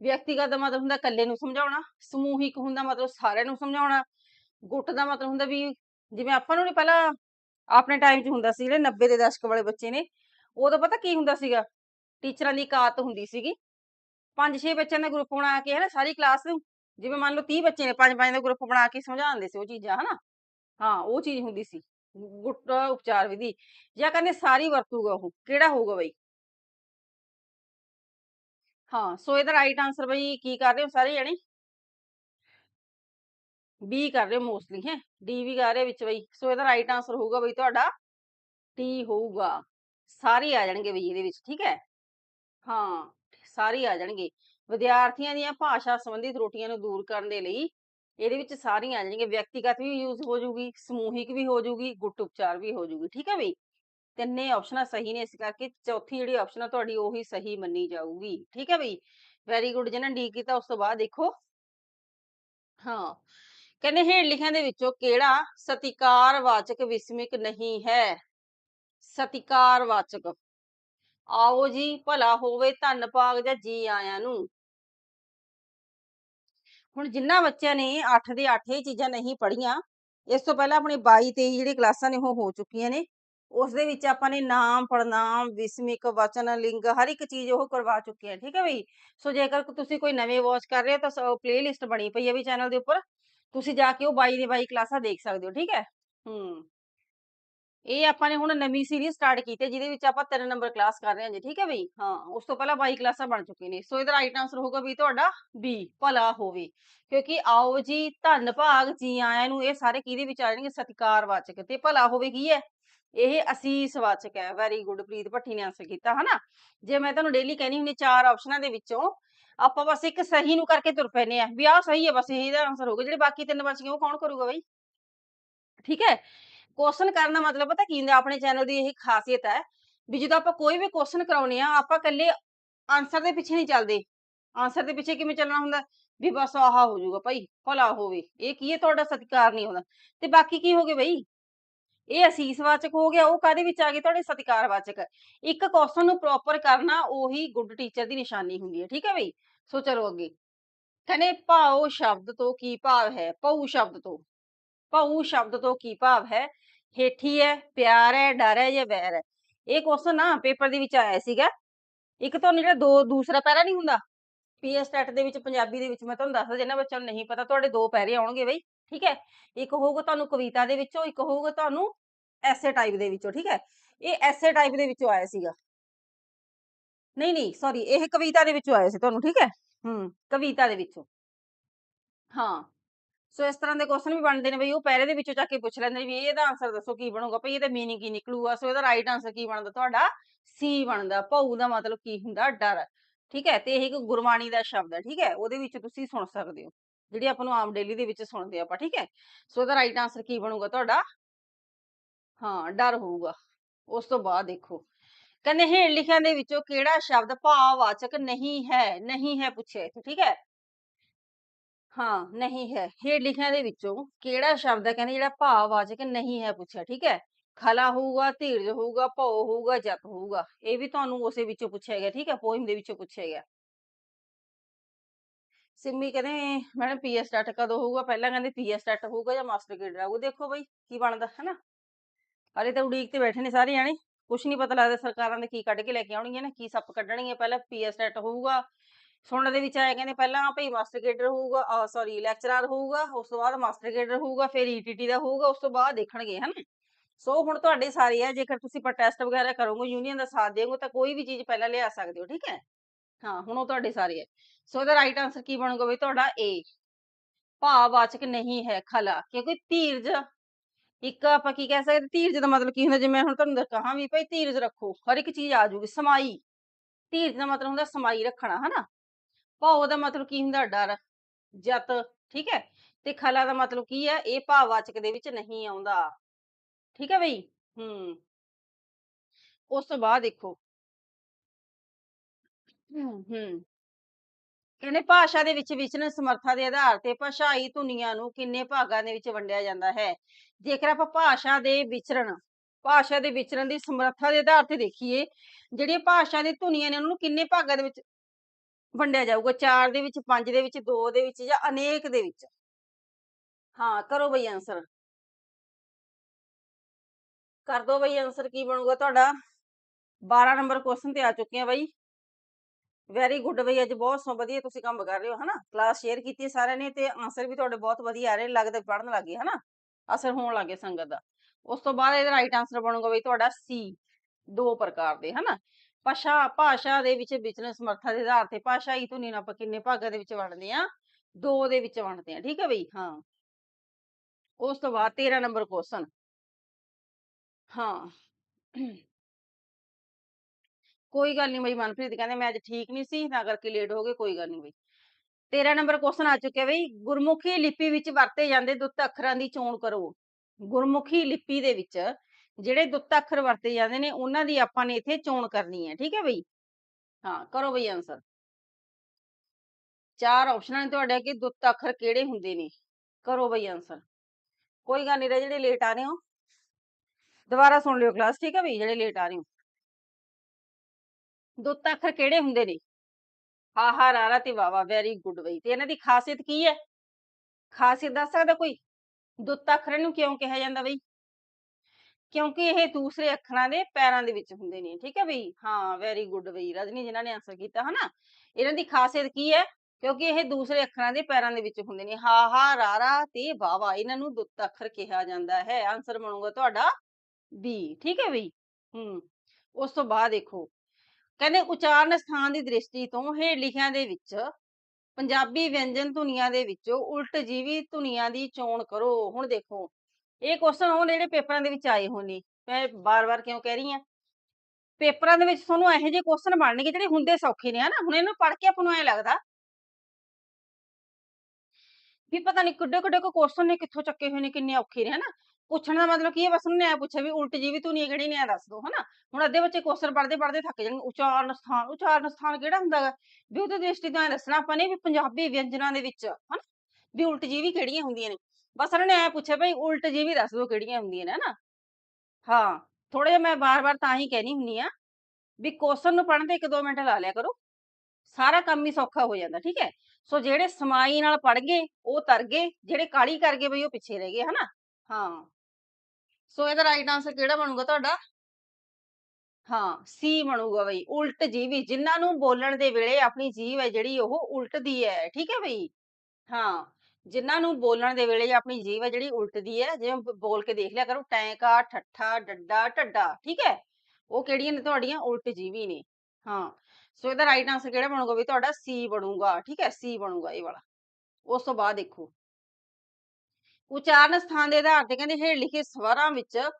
ਵਿਅਕਤੀਗਤ ਦਾ ਮਤਲਬ ਹੁੰਦਾ ਇਕੱਲੇ ਨੂੰ ਸਮਝਾਉਣਾ, ਸਮੂਹਿਕ ਹੁੰਦਾ ਮਤਲਬ ਸਾਰਿਆਂ ਨੂੰ ਸਮਝਾਉਣਾ, ਗੁੱਟ ਦਾ ਮਤਲਬ ਹੁੰਦਾ ਵੀ ਜਿਵੇਂ ਆਪਾਂ ਨੂੰ ਨਹੀਂ ਪਹਿਲਾਂ ਆਪਣੇ ਟਾਈਮ 'ਚ ਹੁੰਦਾ ਸੀ ਜਿਹੜੇ 90 ਦੇ ਦਸ਼ਕ ਵਾਲੇ ਬੱਚੇ ਨੇ ਉਦੋਂ ਪਤਾ ਕੀ ਹੁੰਦਾ ਸੀਗਾ? ਟੀਚਰਾਂ ਦੀ ਕਾਤ ਹੁੰਦੀ ਸੀਗੀ। ਪੰਜ ਛੇ ਬੱਚਿਆਂ ਦਾ ਗਰੁੱਪ ਬਣਾ ਕੇ ਹਨਾ, ਸਾਰੀ ਕਲਾਸ ਨੂੰ, ਜਿਵੇਂ ਮੰਨ ਲਓ 30 ਬੱਚੇ ਨੇ, ਪੰਜ ਪੰਜ ਦਾ ਗਰੁੱਪ ਬਣਾ ਕੇ ਸਮਝਾਉਂਦੇ ਸੀ ਉਹ ਚੀਜ਼ਾਂ, ਹਨਾ? ਹਾਂ, ਉਹ ਚੀਜ਼ ਹੁੰਦੀ ਸੀ। ਗੁੱਟ, ਉਪਚਾਰ ਵਿਧੀ, ਜਾਂ ਕਹਿੰਦੇ ਸਾਰੀ ਵਰਤੂਗਾ ਉਹ, ਕਿਹੜਾ ਹੋਊਗਾ ਬਈ? ਹਾਂ, ਸੋ ਇਹਦਾ ਰਾਈਟ ਆਨਸਰ ਬਈ ਕੀ ਕਰ ਰਹੇ ਹੋ ਸਾਰੇ ਜਣੇ? ਬੀ ਕਰ ਰਹੇ ਹੋ ਮੋਸਟਲੀ ਹੈ? ਡੀ ਵੀ ਕਰ ਰਹੇ ਵਿੱਚ ਬਈ। ਸੋ ਇਹਦਾ ਰਾਈਟ ਆਨਸਰ ਹੋਊਗਾ ਬਈ ਤੁਹਾਡਾ ਟੀ ਹੋਊਗਾ। ਸਾਰੇ ਆ ਜਾਣਗੇ ਬਈ ਇਹਦੇ ਵਿੱਚ, ਠੀਕ ਹੈ? ਹਾਂ, ਸਾਰੇ ਆ ਜਾਣਗੇ। ਵਿਦਿਆਰਥੀਆਂ ਦੀਆਂ ਭਾਸ਼ਾ ਸੰਬੰਧੀ ਤਰੁੱਟੀਆਂ ਨੂੰ ਦੂਰ ਕਰਨ ਦੇ ਲਈ ਇਹਦੇ ਵਿੱਚ ਸਾਰੀਆਂ ਆ ਜਾਣਗੀਆਂ ਵਿਅਕਤੀਗਤ ਵੀ ਯੂਜ਼ ਹੋ ਜਾਊਗੀ, ਸਮੂਹਿਕ ਵੀ ਹੋ ਜਾਊਗੀ ਗੁੱਟ ਉਪਚਾਰ ਵੀ ਹੋ ਜਾਊਗੀ, ਠੀਕ ਹੈ ਬਈ? ਤਿੰਨੇ ਆਪਸ਼ਨਾਂ ਸਹੀ ਨੇ ਇਸ ਕਰਕੇ ਚੌਥੀ ਜਿਹੜੀ ਆਪਸ਼ਨ ਆ ਤੁਹਾਡੀ ਉਹੀ ਸਹੀ ਮੰਨੀ ਜਾਊਗੀ, ਠੀਕ ਹੈ ਬਈ? ਵੈਰੀ ਗੁੱਡ ਜਿਹਨਾਂ ਡੀ ਕੀਤਾ ਉਸ ਤੋਂ ਬਾਅਦ ਦੇਖੋ। ਹਾਂ, ਕਹਿੰਦੇ ਹੇਠ ਲਿਖਿਆਂ ਦੇ ਵਿੱਚੋਂ ਕਿਹੜਾ ਸਤਿਕਾਰਵਾਚਕ ਵਿਸਮਿਕ ਨਹੀਂ ਹੈ? ਸਤਿਕਾਰਵਾਚਕ। ਆਓ ਜੀ, ਭਲਾ ਹੋਵੇ ਧੰਨ ਭਾਗ ਜਾਂ ਜੀ ਆਇਆਂ ਨੂੰ। ਹੁਣ ਜਿੰਨਾ ਬੱਚਿਆਂ ਨੇ 8 ਦੇ 8 ਇਹ ਚੀਜ਼ਾਂ ਨਹੀਂ ਪੜ੍ਹੀਆਂ, ਇਸ ਤੋਂ ਪਹਿਲਾਂ ਆਪਣੇ 22 23 ਜਿਹੜੀ ਕਲਾਸਾਂ ਨੇ ਉਹ ਹੋ ਚੁੱਕੀਆਂ ਨੇ, ਉਸ ਦੇ ਵਿੱਚ ਆਪਾਂ ਨੇ ਨਾਮ ਪੜਨਾਮ ਵਿਸਮਿਕ, ਵਚਨ, ਲਿੰਗ ਹਰ ਇੱਕ ਚੀਜ਼ ਉਹ ਕਰਵਾ ਚੁੱਕੇ ਆ, ਠੀਕ ਹੈ ਬਈ? ਸੋ ਜੇਕਰ ਤੁਸੀਂ ਕੋਈ ਨਵੇਂ ਵਾਚ ਕਰ ਰਹੇ ਹੋ ਤਾਂ ਪਲੇਲਿਸਟ ਬਣੀ ਪਈ ਹੈ ਵੀ ਚੈਨਲ ਦੇ ਉੱਪਰ, ਤੁਸੀਂ ਜਾ ਕੇ ਉਹ 22 ਦੀ 22 ਕਲਾਸਾਂ ਦੇਖ ਸਕਦੇ ਹੋ, ਠੀਕ ਹੈ? ਹੂੰ। ਇਹ ਆਪਾਂ ਨੇ ਹੁਣ ਨਵੀਂ ਸੀਰੀਜ਼ ਸਟਾਰਟ ਕੀਤੀ ਜਿਹਦੇ ਵਿੱਚ ਆਪਾਂ 3 ਨੰਬਰ ਕਲਾਸ ਕਰ ਰਹੇ ਹਾਂ ਜੀ, ਠੀਕ ਹੈ ਬਈ? ਹਾਂ, ਉਸ ਤੋਂ ਪਹਿਲਾਂ 22 ਕਲਾਸਾਂ ਬਣ ਚੁੱਕੀਆਂ ਨੇ। ਸੋ ਇਹਦਾ ਰਾਈਟ ਆਨਸਰ ਹੋਊਗਾ ਵੀ ਤੁਹਾਡਾ ਬੀ ਭਲਾ ਹੋਵੇ। ਕਿਉਂਕਿ ਆਓ ਜੀ, ਧੰਨ ਭਾਗ ਜੀ ਆਇਆਂ ਨੂੰ, ਇਹ ਸਾਰੇ ਕਿਹਦੇ ਵਿੱਚ ਆ ਜਾਣਗੇ? ਸਤਿਕਾਰਵਾਚਕ। ਤੇ ਭਲਾ ਹੋਵੇ ਕੀ ਹੈ? ਇਹ ਅਸੀਸ ਹੈ। ਵੈਰੀ ਗੁੱਡ ਪ੍ਰੀਤ ਭੱਟੀ ਨੇ ਆਨਸਰ ਕੀਤਾ, ਹਨਾ? ਜੇ ਮੈਂ ਤੁਹਾਨੂੰ ਡੇਲੀ ਕਹਿੰਦੀ ਹੁੰਦੀ, ਚਾਰ ਆਪਸ਼ਨਾਂ ਦੇ ਵਿੱਚੋਂ ਆਪਾਂ ਬਸ ਇੱਕ ਸਹੀ ਨੂੰ ਕਰਕੇ ਤੁਰ ਪੈਨੇ ਆ ਵੀ ਆਹ ਸਹੀ ਹੈ, ਬਸ ਇਹਦਾ ਆਨਸਰ ਹੋਊਗਾ। ਜਿਹੜੇ ਬਾਕੀ ਤਿੰਨ ਬਚ ਗਏ, ਉਹ ਕੌਣ ਕਰੂਗਾ ਬਈ? ਠੀਕ ਹੈ? ਕੁਐਸਚਨ ਕਰਨ ਦਾ ਮਤਲਬ ਪਤਾ ਕੀ ਹੁੰਦਾ ਆਪਣੇ ਚੈਨਲ ਦੀ ਇਹ ਖਾਸੀਅਤ ਹੈ ਵੀ ਜਦੋਂ ਆਪਾਂ ਕੋਈ ਵੀ ਕੁਐਸਚਨ ਕਰਾਉਨੇ ਆ ਆਪਾਂ ਇਕੱਲੇ ਆਨਸਰ ਦੇ ਪਿੱਛੇ ਨਹੀਂ ਚੱਲਦੇ। ਆਨਸਰ ਦੇ ਪਿੱਛੇ ਕਿਵੇਂ ਚੱਲਣਾ ਹੁੰਦਾ? ਵੀ ਬਸ ਆਹ ਹੋ ਜਾਊਗਾ ਭਾਈ, ਭਲਾ ਹੋਵੇ। ਇਹ ਕੀ ਹੈ? ਤੁਹਾਡਾ ਸਤਿਕਾਰ ਨਹੀਂ ਹੁੰਦਾ। ਤੇ ਬਾਕੀ ਕੀ ਹੋਗੇ ਬਈ? ਇਹ ਅਸੀਸਵਾਚਕ ਹੋ ਗਿਆ, ਉਹ ਕਾਦੇ ਵਿੱਚ ਆ ਗਏ? ਤੁਹਾਡੇ ਸਤਿਕਾਰਵਾਚਕ ਇੱਕ ਕੁਐਸਚਨ ਨੂੰ ਪ੍ਰੋਪਰ ਕਰਨਾ, ਉਹੀ ਗੁੱਡ ਟੀਚਰ ਦੀ ਨਿਸ਼ਾਨੀ ਹੁੰਦੀ ਹੈ। ਠੀਕ ਹੈ ਬਈ? ਸੋ ਚਲੋ ਅੱਗੇ। ਕਹਿੰਦੇ, ਭਾਉ ਸ਼ਬਦ ਤੋਂ ਕੀ ਭਾਵ ਹੈ? ਭਾਉ ਸ਼ਬਦ ਤੋਂ। ਪਉ ਸ਼ਬਦ ਤੋਂ ਕੀ ਭਾਵ ਹੈ? ਹੇਠੀ ਹੈ ਪਿਆਰ ਹੈ ਡਰ ਹੈ ਜਾਂ ਵੈਰ ਹੈ ਇਹ ਕੁਐਸਚਨ ਨਾ ਪੇਪਰ ਦੇ ਵਿੱਚ ਆਇਆ ਸੀਗਾ। ਇੱਕ ਤੁਹਾਨੂੰ ਜਿਹੜਾ ਦੋ, ਦੂਸਰਾ ਪੈਰਾ ਨਹੀਂ ਹੁੰਦਾ? ਪੀਐਸ ਟੈਟ ਦੇ ਵਿੱਚ, ਪੰਜਾਬੀ ਦੇ ਵਿੱਚ, ਮੈਂ ਤੁਹਾਨੂੰ ਦੱਸਦਾ, ਜਿੰਨਾ ਬੱਚਿਆਂ ਨੂੰ ਨਹੀਂ ਪਤਾ, ਤੁਹਾਡੇ ਦੋ ਪੈਰੇ ਆਉਣਗੇ ਬਈ, ਠੀਕ ਹੈ ਇੱਕ ਹੋਊਗਾ ਤੁਹਾਨੂੰ ਕਵਿਤਾ ਦੇ ਵਿੱਚੋਂ, ਇੱਕ ਹੋਊਗਾ ਤੁਹਾਨੂੰ ਐਸੇ ਟਾਈਪ ਦੇ ਵਿੱਚੋਂ, ਠੀਕ ਹੈ ਇਹ ਐਸੇ ਟਾਈਪ ਦੇ ਵਿੱਚੋਂ ਆਇਆ ਸੀਗਾ। ਨਹੀਂ ਨਹੀਂ ਸੌਰੀ ਇਹ ਕਵਿਤਾ ਦੇ ਵਿੱਚੋਂ ਆਇਆ ਸੀ ਤੁਹਾਨੂੰ, ਠੀਕ ਹੈ ਹੂੰ, ਕਵਿਤਾ ਦੇ ਵਿੱਚੋਂ। ਹਾਂ। ਸੋ ਇਸ ਤਰ੍ਹਾਂ ਦੇ ਕੁਐਸਚਨ ਵੀ ਬਣਦੇ ਨੇ ਬਈ ਉਹ ਪੈਰੇ ਦੇ ਵਿੱਚੋਂ ਚੱਕ ਕੇ ਪੁੱਛ ਲੈਂਦੇ ਨੇ ਵੀ ਇਹਦਾ ਆਨਸਰ ਦੱਸੋ ਕੀ ਬਣੂਗਾ? ਭਈ ਇਹਦਾ ਮੀਨਿੰਗ ਕੀ ਨਿਕਲੂਗਾ? ਸੋ ਇਹਦਾ ਰਾਈਟ ਆਨਸਰ ਕੀ ਬਣਦਾ? ਤੁਹਾਡਾ ਸੀ ਬਣਦਾ। ਭਉ ਦਾ ਮਤਲਬ ਕੀ ਹੁੰਦਾ? ਡਰ। ਠੀਕ ਹੈ? ਤੇ ਇਹ ਇੱਕ ਗੁਰਬਾਣੀ ਦਾ ਸ਼ਬਦ ਹੈ। ਠੀਕ ਹੈ? ਉਹਦੇ ਵਿੱਚ ਤੁਸੀਂ ਸੁਣ ਸਕਦੇ ਹੋ। ਜਿਹੜੀ ਆਪਾਂ ਨੂੰ ਆਮ ਡੇਲੀ ਦੇ ਵਿੱਚ ਸੁਣਦੇ ਆਪਾਂ। ਠੀਕ ਹੈ? ਸੋ ਇਹਦਾ ਰਾਈਟ ਆਨਸਰ ਕੀ ਬਣੂਗਾ ਤੁਹਾਡਾ? ਹਾਂ, ਡਰ ਹੋਊਗਾ। ਉਸ ਤੋਂ ਬਾਅਦ ਦੇਖੋ। ਕਹਿੰਦੇ ਹੇਠ ਲਿਖਿਆਂ ਦੇ ਵਿੱਚੋਂ ਕਿਹੜਾ ਸ਼ਬਦ ਭਾਵਵਾਚਕ ਨਹੀਂ ਹੈ? ਨਹੀਂ ਹੈ ਪੁੱਛਿਆ ਇੱਥੇ। ਠੀਕ ਹੈ? ਹਾਂ, ਨਹੀਂ ਹੈ। ਹੇਠ ਲਿਖਿਆਂ ਦੇ ਵਿੱਚੋਂ ਕਿਹੜਾ ਸ਼ਬਦ ਹੈ? ਕਹਿੰਦੇ ਜਿਹੜਾ ਭਾਵਵਾਚਕ ਨਹੀਂ ਹੈ ਪੁੱਛਿਆ, ਠੀਕ ਹੈ? ਖਲਾ ਹੋਊਗਾ, ਧੀਰਜ ਹੋਊਗਾ, ਭਉ ਹੋਊਗਾ ਜਪ ਹੋਊਗਾ। ਇਹ ਵੀ ਤੁਹਾਨੂੰ ਉਸੇ ਵਿੱਚੋਂ ਪੁੱਛਿਆ ਗਿਆ, ਠੀਕ ਹੈ? ਪੋਇਮ ਦੇ ਵਿੱਚੋਂ ਪੁੱਛਿਆ ਗਿਆ। ਸਿੰਮੀ ਕਹਿੰਦੇ, ਮੈਡਮ ਪੀਐਸ ਸਟਾਰਟ ਕਦੋਂ ਹੋਊਗਾ? ਪਹਿਲਾਂ ਕਹਿੰਦੇ ਪੀਐਸ ਸਟਾਰਟ ਹੋਊਗਾ ਜਾਂ ਮਾਸਟਰ ਗ੍ਰੇਡ ਆਊਗਾ ਦੇਖੋ ਬਈ, ਕੀ ਬਣਦਾ, ਹੈ ਅਰੇ ਤਾਂ ਉਡੀਕ ਤੇ ਬੈਠੇ ਨੇ ਸਾਰੇ ਜਾਣੇ। ਕੁਛ ਨਹੀਂ ਪਤਾ ਲੱਗਦਾ ਸਰਕਾਰਾਂ ਦੇ ਕੀ ਕੱਢ ਕੇ ਲੈ ਕੇ ਆਉਣਗੀਆਂ ਨਾ, ਕੀ ਸੱਪ ਕੱਢਣਗੀਆਂ। ਪਹਿਲਾਂ ਪੀਐਸ ਸਟਾਰਟ ਹੋਊਗਾ ਸੁਣਨ ਦੇ ਵਿੱਚ ਆਇਆ ਕਹਿੰਦੇ ਪਹਿਲਾਂ ਭਈ ਮਾਸਟਰ ਗ੍ਰੇਡਰ ਹੋਊਗਾ ਸੌਰੀ ਲੈਕਚਰਰ ਹੋਊਗਾ, ਉਸ ਤੋਂ ਬਾਅਦ ਮਾਸਟਰ ਗ੍ਰੇਡਰ ਹੋਊਗਾ, ਫਿਰ ਈਟੀਟੀ ਦਾ ਹੋਊਗਾ, ਉਸ ਤੋਂ ਬਾਅਦ ਦੇਖਣਗੇ, ਹਨ? ਸੋ ਹੁਣ ਤੁਹਾਡੇ ਸਾਰੇ ਆ, ਜੇਕਰ ਤੁਸੀਂ ਪਰ ਵਗੈਰਾ ਕਰੋਗੇ ਯੂਨੀਅਨ ਦਾ ਸਾਥ ਦੇਵੋਗੇ ਤਾਂ ਕੋਈ ਵੀ ਚੀਜ਼ ਪਹਿਲਾਂ ਲਿਆ ਸਕਦੇ ਹੋ, ਠੀਕ ਹੈ? ਹਾਂ, ਹੁਣ ਉਹ ਤੁਹਾਡੇ ਸਾਰੇ ਹੈ ਸੋ ਇਹਦਾ ਰਾਈਟ ਆਨਸਰ ਕੀ ਬਣੂਗਾ ਬਈ ਤੁਹਾਡਾ ਏ ਭਾਵਵਾਚਕ ਨਹੀਂ ਹੈ ਖਲਾ, ਕਿਉਂਕਿ ਧੀਰਜ, ਇੱਕ ਆਪਾਂ ਕੀ ਕਹਿ ਸਕਦੇ, ਧੀਰਜ ਦਾ ਮਤਲਬ ਕੀ ਹੁੰਦਾ, ਜਿਵੇਂ ਹੁਣ ਤੁਹਾਨੂੰ ਕਹਾਂ ਵੀ ਭਾਈ ਧੀਰਜ ਰੱਖੋ, ਹਰ ਇੱਕ ਚੀਜ਼ ਆ ਜੂਗੀ, ਸਮਾਈ। ਧੀਰਜ ਦਾ ਮਤਲਬ ਹੁੰਦਾ ਸਮਾਈ ਰੱਖਣਾ, ਹਨਾ? ਭਾਵ ਦਾ ਮਤਲਬ ਕੀ ਹੁੰਦਾ ਡਰ, ਜਤ, ਠੀਕ ਹੈ? ਤੇ ਖਲਾ ਦਾ ਮਤਲਬ ਕੀ ਹੈ? ਇਹ ਭਾਵਵਾਚਕ ਦੇ ਵਿੱਚ ਨਹੀਂ ਆਉਂਦਾ। ਠੀਕ ਹੈ ਬਈ? ਹੂੰ। ਉਸ ਤੋਂ ਬਾਅਦ ਦੇਖੋ। ਹੂੰ ਕਹਿੰਦੇ ਭਾਸ਼ਾ ਦੇ ਵਿੱਚ ਵਿਚਰਨ ਸਮਰੱਥਾ ਦੇ ਆਧਾਰ ਤੇ ਭਾਸ਼ਾਈ ਧੁਨੀਆਂ ਨੂੰ ਕਿੰਨੇ ਭਾਗਾਂ ਦੇ ਵਿੱਚ ਵੰਡਿਆ ਜਾਂਦਾ ਹੈ? ਜੇਕਰ ਆਪਾਂ ਭਾਸ਼ਾ ਦੇ ਵਿਚਰਨ, ਭਾਸ਼ਾ ਦੇ ਵਿਚਰਨ ਦੀ ਸਮਰੱਥਾ ਦੇ ਆਧਾਰ ਤੇ ਦੇਖੀਏ, ਜਿਹੜੀਆਂ ਭਾਸ਼ਾ ਦੀ ਧੁਨੀਆਂ ਨੇ, ਉਹਨਾਂ ਨੂੰ ਕਿੰਨੇ ਭਾਗਾਂ ਦੇ ਵਿੱਚ ਵੰਡਿਆ ਜਾਊਗਾ 4 ਦੇ ਵਿੱਚ 5 ਦੇ ਵਿੱਚ 2 ਦੇ ਵਿੱਚ ਜਾਂ ਅਨੇਕ ਦੇ ਵਿੱਚ। ਹਾਂ, ਕਰੋ ਬਈ ਆਨਸਰ ਕਰ ਦੋ ਬਈ ਆਨਸਰ ਕੀ ਬਣੂਗਾ ਤੁਹਾਡਾ? 12 ਨੰਬਰ ਕੁਐਸਚਨ ਤੇ ਆ ਚੁੱਕੇ ਆ ਬਈ। ਵੈਰੀ ਗੁੱਡ ਬਈ, ਅੱਜ ਬਹੁਤ ਸੋ, ਵਧੀਆ ਤੁਸੀਂ ਕੰਮ ਕਰ ਰਹੇ ਹੋ, ਹਨਾ? ਕਲਾਸ ਸ਼ੇਅਰ ਕੀਤੀ ਸਾਰਿਆਂ ਨੇ ਤੇ ਆਨਸਰ ਵੀ ਤੁਹਾਡੇ ਬਹੁਤ ਵਧੀਆ ਆ ਰਹੇ ਲੱਗਦਾ ਪੜਨ ਲੱਗੇ ਹਨਾ? ਅਸਰ ਹੋਣ ਲੱਗੇ ਸੰਗਤ ਦਾ। ਉਸ ਤੋਂ ਬਾਅਦ ਇਹਦਾ ਰਾਈਟ ਆਨਸਰ ਬਣੂਗਾ ਬਈ ਤੁਹਾਡਾ ਸੀ ਦੋ ਪ੍ਰਕਾਰ ਦੇ, ਹਨਾ? ਭਾਸ਼ਾ ਭਾਸ਼ਾ ਦੇ ਵਿੱਚ ਵਿਚਰਨ ਸਮਰੱਥਾ ਦੇ ਆਧਾਰ ਤੇ ਭਾਸ਼ਾਈ ਧੁਨੀ ਨੂੰ ਆਪਾਂ ਕਿੰਨੇ ਭਾਗਾਂ ਦੇ ਵਿੱਚ ਵੰਡਦੇ ਆ ਦੋ ਦੇ ਵਿੱਚ ਵੰਡਦੇ ਆ ਠੀਕ ਹੈ ਬਈ? ਹਾਂ। ਉਸ ਤੋਂ ਬਾਅਦ 13 ਨੰਬਰ ਕੁਐਸਚਨ ਹਾਂ। ਕੋਈ ਗੱਲ ਨਹੀਂ ਬਈ, ਮਨਪ੍ਰੀਤ ਕਹਿੰਦੇ ਮੈਂ ਅੱਜ ਠੀਕ ਨਹੀਂ ਸੀ, ਤਾਂ ਕਰਕੇ ਲੇਟ ਹੋ ਗਏ, ਕੋਈ ਗੱਲ ਨਹੀਂ ਬਈ। 13 ਨੰਬਰ ਕੁਐਸਚਨ ਆ ਚੁੱਕਿਆ ਬਈ, ਗੁਰਮੁਖੀ ਲਿਪੀ ਵਿੱਚ ਵਰਤੇ ਜਾਂਦੇ ਦੁੱਤ ਅੱਖਰਾਂ ਦੀ ਚੋਣ ਕਰੋ। ਗੁਰਮੁਖੀ ਲਿਪੀ ਦੇ ਵਿੱਚ ਜਿਹੜੇ ਦੁੱਤ ਅੱਖਰ ਵਰਤੇ ਜਾਂਦੇ ਨੇ, ਉਹਨਾਂ ਦੀ ਆਪਾਂ ਨੇ ਇੱਥੇ ਚੋਣ ਕਰਨੀ ਹੈ, ਠੀਕ ਹੈ ਬਈ? ਹਾਂ, ਕਰੋ ਬਈ ਆਨਸਰ ਚਾਰ ਆਪਸ਼ਨਾਂ ਨੇ ਤੁਹਾਡੇ ਕਿ ਦੁੱਤ ਅੱਖਰ ਕਿਹੜੇ ਹੁੰਦੇ ਨੇ? ਕਰੋ ਬਈ ਆਨਸਰ ਕੋਈ ਗੱਲ ਨਹੀਂ ਰੇ ਜਿਹੜੇ ਲੇਟ ਆ ਰਹੇ ਹੋ। ਦੁਬਾਰਾ ਸੁਣ ਲਿਓ ਕਲਾਸ ਠੀਕ ਹੈ ਬਈ? ਜਿਹੜੇ ਲੇਟ ਆ ਰਹੇ ਹੋ। ਦੁੱਤ ਅੱਖਰ ਕਿਹੜੇ ਹੁੰਦੇ ਨੇ? ਹਾ ਹਾ ਰਾਰਾ ਤੇ ਵਾਵਾ ਵੈਰੀ ਗੁੱਡ ਬਈ। ਤੇ ਇਹਨਾਂ ਦੀ ਖਾਸੀਅਤ ਕੀ ਹੈ? ਖਾਸੀਅਤ ਦੱਸ ਸਕਦਾ ਕੋਈ? ਦੁੱਤ ਅੱਖਰ ਨੂੰ ਕਿਉਂ ਕਿਹਾ ਜਾਂਦਾ ਬਈ? ਕਿਉਂਕਿ ਇਹ ਦੂਸਰੇ ਅੱਖਰਾਂ ਦੇ ਪੈਰਾਂ ਦੇ ਵਿੱਚ ਹੁੰਦੇ ਨੇ, ਠੀਕ ਹੈ ਬਈ? ਹਾਂ ਵੈਰੀ ਗੁੱਡ ਬਈ, ਰਜਨੀ ਜਿਨ੍ਹਾਂ ਨੇ ਆਨਸਰ ਕੀਤਾ, ਹਨਾ? ਇਹਨਾਂ ਦੀ ਖਾਸੀਅਤ ਕੀ ਹੈ? ਕਿਉਂਕਿ ਇਹ ਦੂਸਰੇ ਅੱਖਰਾਂ ਦੇ ਪੈਰਾਂ ਦੇ ਵਿੱਚ ਹੁੰਦੇ ਨੇ। ਹਾ ਹਾ ਰਾਰਾ ਤੇ ਵਾਵਾ ਇਹਨਾਂ ਨੂੰ ਦੁੱਤ ਅੱਖਰ ਕਿਹਾ ਜਾਂਦਾ ਹੈ। ਆਨਸਰ ਬਣੂਗਾ ਤੁਹਾਡਾ ਬੀ ਠੀਕ ਹੈ ਬਈ? ਹੂੰ, ਉਸ ਤੋਂ ਬਾਅਦ ਦੇਖੋ। ਕਹਿੰਦੇ ਉਚਾਰਨ ਸਥਾਨ ਦੀ ਦ੍ਰਿਸ਼ਟੀ ਤੋਂ ਹੇਠ ਲਿਖਿਆਂ ਦੇ ਵਿੱਚ ਪੰਜਾਬੀ ਵਿਅੰਜਨ ਧੁਨੀਆਂ ਦੇ ਵਿੱਚੋਂ ਉਲਟ ਜੀਵੀ ਧੁਨੀਆਂ ਦੀ ਚੋਣ ਕਰੋ। ਹੁਣ ਦੇਖੋ ਇਹ ਕੁਐਸਚਨ ਉਹ ਜਿਹੜੇ ਪੇਪਰਾਂ ਦੇ ਵਿੱਚ ਆਏ ਹੋਣੇ। ਮੈਂ ਬਾਰ-ਬਾਰ ਕਿਉਂ ਕਹਿ ਰਹੀ ਹਾਂ? ਪੇਪਰਾਂ ਦੇ ਵਿੱਚ ਤੁਹਾਨੂੰ ਇਹੋ ਜਿਹੇ ਕੁਐਸਚਨ ਬਣਨਗੇ ਜਿਹੜੇ ਹੁੰਦੇ ਸੌਖੇ ਨੇ, ਹਨਾ? ਹੁਣ ਇਹਨੂੰ ਪੜ੍ਹ ਕੇ ਆਪਾਂ ਨੂੰ ਐ ਲੱਗਦਾ ਵੀ ਪਤਾ ਨਹੀਂ ਕਿੱਡੇ ਕਿੱਡੇ ਕੋ ਕੁਐਸਚਨ ਨੇ, ਕਿੱਥੋਂ ਚੱਕੇ ਹੋਏ ਨੇ, ਕਿੰਨੇ ਔਖੇ ਨੇ, ਹਨਾ? ਪੁੱਛਣ ਦਾ ਮਤਲਬ ਕੀ ਹੈ, ਬਸ ਉਹਨੇ ਐ ਪੁੱਛਿਆ ਵੀ ਉਲਟ ਜੀਵੀ ਧੁਨੀ ਕਿਹੜੀ ਨੇ, ਐ ਦੱਸ ਦੋ, ਹਨਾ? ਹੁਣ ਅੱਧੇ ਬੱਚੇ ਕੁਐਸਚਨ ਪੜ੍ਹਦੇ ਪੜ੍ਹਦੇ ਥੱਕ ਜਾਣਗੇ। ਉਚਾਰਨ ਸਥਾਨ ਉਚਾਰਨ ਸਥਾਨ ਕਿਹੜਾ ਹੁੰਦਾ ਹੈ ਵੀ ਉਹਦੇ ਦ੍ਰਿਸ਼ਟੀ ਤੋਂ ਐ ਦੱਸਣਾ ਆਪਾਂ ਨੇ ਵੀ ਪੰਜਾਬੀ ਵਿਅੰਜਨਾਂ ਦੇ ਵਿੱਚ, ਹਨਾ? ਵੀ ਉਲਟ ਜੀਵੀ ਕਿਹੜੀਆਂ ਹੁੰਦੀਆਂ ਨੇ। ਬਸ ਉਹਨਾਂ ਨੇ ਐ ਪੁੱਛਿਆ ਭਈ ਉਲਟ ਜੀਵੀ ਦੱਸ ਦੋ ਕਿਹੜੀਆਂ ਹੁੰਦੀਆਂ ਨੇ, ਹਨਾ? ਹਾਂ ਥੋੜਾ ਜਿਹਾ ਮੈਂ ਬਾਰ-ਬਾਰ ਤਾਂ ਹੀ ਕਹਿਣੀ ਹੁੰਨੀ ਆ ਵੀ ਕੁਐਸਚਨ ਨੂੰ ਪੜ੍ਹਨ ਤੇ 1-2 ਮਿੰਟ ਲਾ ਲਿਆ ਕਰੋ। ਸਾਰਾ ਕੰਮ ਹੀ ਸੌਖਾ ਹੋ ਜਾਂਦਾ, ਠੀਕ ਹੈ? ਸੋ ਜਿਹੜੇ ਸਮਾਈ ਨਾਲ ਪੜ ਗਏ, ਉਹ ਤਰ ਗਏ, ਜਿਹੜੇ ਕਾਲੀ ਕਰ ਗਏ ਬਈ ਉਹ ਪਿੱਛੇ ਰਹਿ ਗਏ, ਹਨਾ? ਹਾਂ। ਸੋ ਇਹਦਾ ਰਾਈਟ ਆਨਸਰ ਕਿਹੜਾ ਬਣੂਗਾ ਤੁਹਾਡਾ? ਹਾਂ ਸੀ ਬਣੂਗਾ ਬਈ, ਉਲਟ ਜੀਵੀ ਜਿਨ੍ਹਾਂ ਨੂੰ ਬੋਲਣ ਦੇ ਵੇਲੇ ਆਪਣੀ ਜੀਵ ਹੈ ਜਿਹੜੀ ਉਹ ਉਲਟਦੀ ਹੈ, ਠੀਕ ਹੈ ਬਈ? ਹਾਂ। ਜਿਨ੍ਹਾਂ ਨੂੰ ਬੋਲਣ ਦੇ ਵੇਲੇ ਆਪਣੀ ਜੀਵ ਹੈ ਜਿਹੜੀ ਉਲਟਦੀ ਹੈ, ਜਿਵੇਂ ਬ- ਬੋਲ ਕੇ ਦੇਖ ਲਿਆ ਕਰੋ, ਟੈਂਕਾ, ਠੱਠਾ, ਡੱਡਾ, ਢੱਡਾ, ਠੀਕ ਹੈ? ਉਹ ਕਿਹੜੀਆਂ ਨੇ ਤੁਹਾਡੀਆਂ? ਉਲਟ ਜੀਵੀ ਨੇ। ਹਾਂ। ਸੋ ਇਹਦਾ ਰਾਈਟ ਆਨਸਰ ਕਿਹੜਾ ਬਣੂਗਾ ਵੀ ਤੁਹਾਡਾ ਸੀ ਬਣੂਗਾ, ਠੀਕ ਹੈ? ਸੀ ਬਣੂਗਾ ਇਹ ਵਾਲਾ। ਉਸ ਤੋਂ ਬਾਅਦ ਦੇਖੋ। ਉਚਾਰਨ ਸਥਾਨ ਦੇ ਆਧਾਰ ਤੇ ਕਹਿੰਦੇ ਹੇਠ ਲਿਖੇ ਸਵਰਾਂ ਵਿੱਚ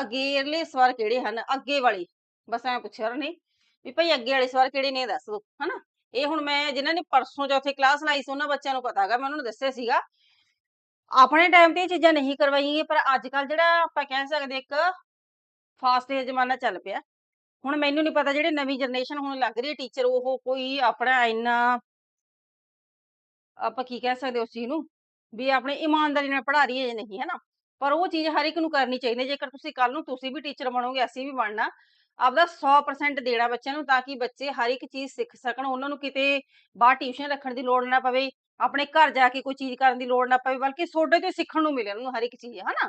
ਅਗੇਰਲੇ ਸਵਰ ਕਿਹੜੇ ਹਨ? ਅੱਗੇ ਵਾਲੇ। ਬਸ ਐਂ ਪੁੱਛਿਆ ਉਹਨੇ ਵੀ ਭਾਈ ਅੱਗੇ ਵਾਲੇ ਸਵਰ ਕਿਹੜੇ ਨੇ ਇਹ ਦੱਸ ਦੋ, ਹਨਾ? ਇਹ ਹੁਣ ਮੈਂ ਜਿਨ੍ਹਾਂ ਨੇ ਪਰਸੋਂ ਚੌਥੇ ਕਲਾਸ ਲਾਈ ਸੀ, ਉਹਨਾਂ ਬੱਚਿਆਂ ਨੂੰ ਪਤਾ ਮੈਂ ਉਹਨਾਂ ਨੂੰ ਦੱਸਿਆ ਸੀਗਾ। ਆਪਣੇ ਟਾਈਮ ਤੇ ਇਹ ਚੀਜ਼ਾਂ ਨਹੀਂ ਕਰਵਾਈਆਂ, ਪਰ ਅੱਜ ਕੱਲ ਜਿਹੜਾ ਆਪਾਂ ਕਹਿ ਸਕਦੇ ਇੱਕ ਫਾਸਟ ਜ਼ਮਾਨਾ ਚੱਲ ਪਿਆ। ਹੁਣ ਮੈਨੂੰ ਨਹੀਂ ਪਤਾ ਜਿਹੜੇ ਨਵੀਂ ਜਨਰੇਸ਼ਨ ਹੁਣ ਲੱਗ ਰਹੀ ਹੈ ਟੀਚਰ ਉਹ ਕੋਈ ਆਪਣਾ ਇੰਨਾ ਆਪਾਂ ਕੀ ਕਹਿ ਸਕਦੇ ਉਸ ਚੀਜ਼ ਨੂੰ, ਵੀ ਆਪਣੇ ਇਮਾਨਦਾਰੀ ਨਾਲ ਪੜ੍ਹਾ ਰਹੀ ਹੈ ਜਾਂ ਨਹੀਂ ਹੈ ਨਾ ਪਰ ਉਹ ਚੀਜ਼ ਹਰ ਇੱਕ ਨੂੰ ਕਰਨੀ ਚਾਹੀਦੀ ਹੈ। ਜੇਕਰ ਤੁਸੀਂ ਕੱਲ ਨੂੰ ਤੁਸੀਂ ਵੀ ਟੀਚਰ ਬਣੋਗੇ, ਅਸੀਂ ਵੀ ਬਣਨਾ। ਆਪਦਾ 100% ਦੇਣਾ ਬੱਚਿਆਂ ਨੂੰ ਤਾਂ ਕਿ ਬੱਚੇ ਹਰ ਇੱਕ ਚੀਜ਼ ਸਿੱਖ ਸਕਣ, ਉਹਨਾਂ ਨੂੰ ਕਿਤੇ ਬਾਹਰ ਟਿਊਸ਼ਨ ਰੱਖਣ ਦੀ ਲੋੜ ਨਾ ਪਵੇ, ਆਪਣੇ ਘਰ ਜਾ ਕੇ ਕੋਈ ਚੀਜ਼ ਕਰਨ ਦੀ ਲੋੜ ਨਾ ਪਵੇ, ਬਲਕਿ ਤੁਹਾਡੇ ਤੋਂ ਸਿੱਖਣ ਨੂੰ ਮਿਲੇ ਉਹਨਾਂ ਨੂੰ ਹਰ ਇੱਕ ਚੀਜ਼, ਹਨਾ?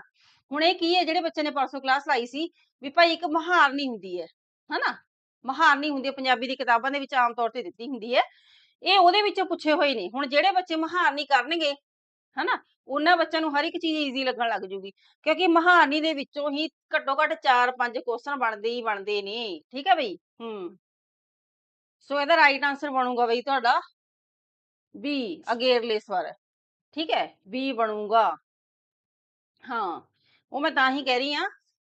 ਹੁਣ ਇਹ ਕੀ ਹੈ, ਜਿਹੜੇ ਬੱਚੇ ਨੇ ਪਰਸੋਂ ਕਲਾਸ ਲਾਈ ਸੀ ਵੀ ਭਾਈ ਇੱਕ ਮਹਾਰਨੀ ਹੁੰਦੀ ਹੈ, ਹਨਾ? ਮਹਾਰਨੀ ਹੁੰਦੀ ਹੈ ਪੰਜਾਬੀ ਦੀ ਕਿਤਾਬਾਂ ਦੇ ਵਿੱਚ ਆਮ ਤੌਰ ਤੇ ਦਿੱਤੀ ਹੁੰਦੀ ਹੈ। ਇਹ ਉਹਦੇ ਵਿੱਚੋਂ ਪੁੱਛੇ ਹੋਏ ਨੇ, ਹੁਣ ਜਿਹੜੇ ਬੱਚੇ ਮਹਾਰਨੀ ਕਰਨਗੇ ਹਨਾ? ਉਹਨਾਂ ਬੱਚਿਆਂ ਨੂੰ ਹਰ ਇੱਕ ਚੀਜ਼ ਈਜ਼ੀ ਲੱਗਣ ਲੱਗ ਜੂਗੀ। ਕਿਉਂਕਿ ਮਹਾਰਨੀ ਦੇ ਵਿੱਚੋਂ ਹੀ ਘੱਟੋ ਘੱਟ 4-5 ਕੁਐਸਚਨ ਬਣਦੇ ਹੀ ਬਣਦੇ ਨੇ। ਠੀਕ ਹੈ ਬਈ? ਹੂੰ। ਸੋ ਇਹਦਾ ਰਾਈਟ ਆਨਸਰ ਬਣੂਗਾ ਬਈ ਤੁਹਾਡਾ ਬੀ ਅਗੇਰਲੇ ਸਵਰ। ਠੀਕ ਹੈ? ਬੀ ਬਣੂਗਾ। ਹਾਂ। ਉਹ ਮੈਂ ਤਾਂ ਹੀ ਕਹਿ ਰਹੀ ਆ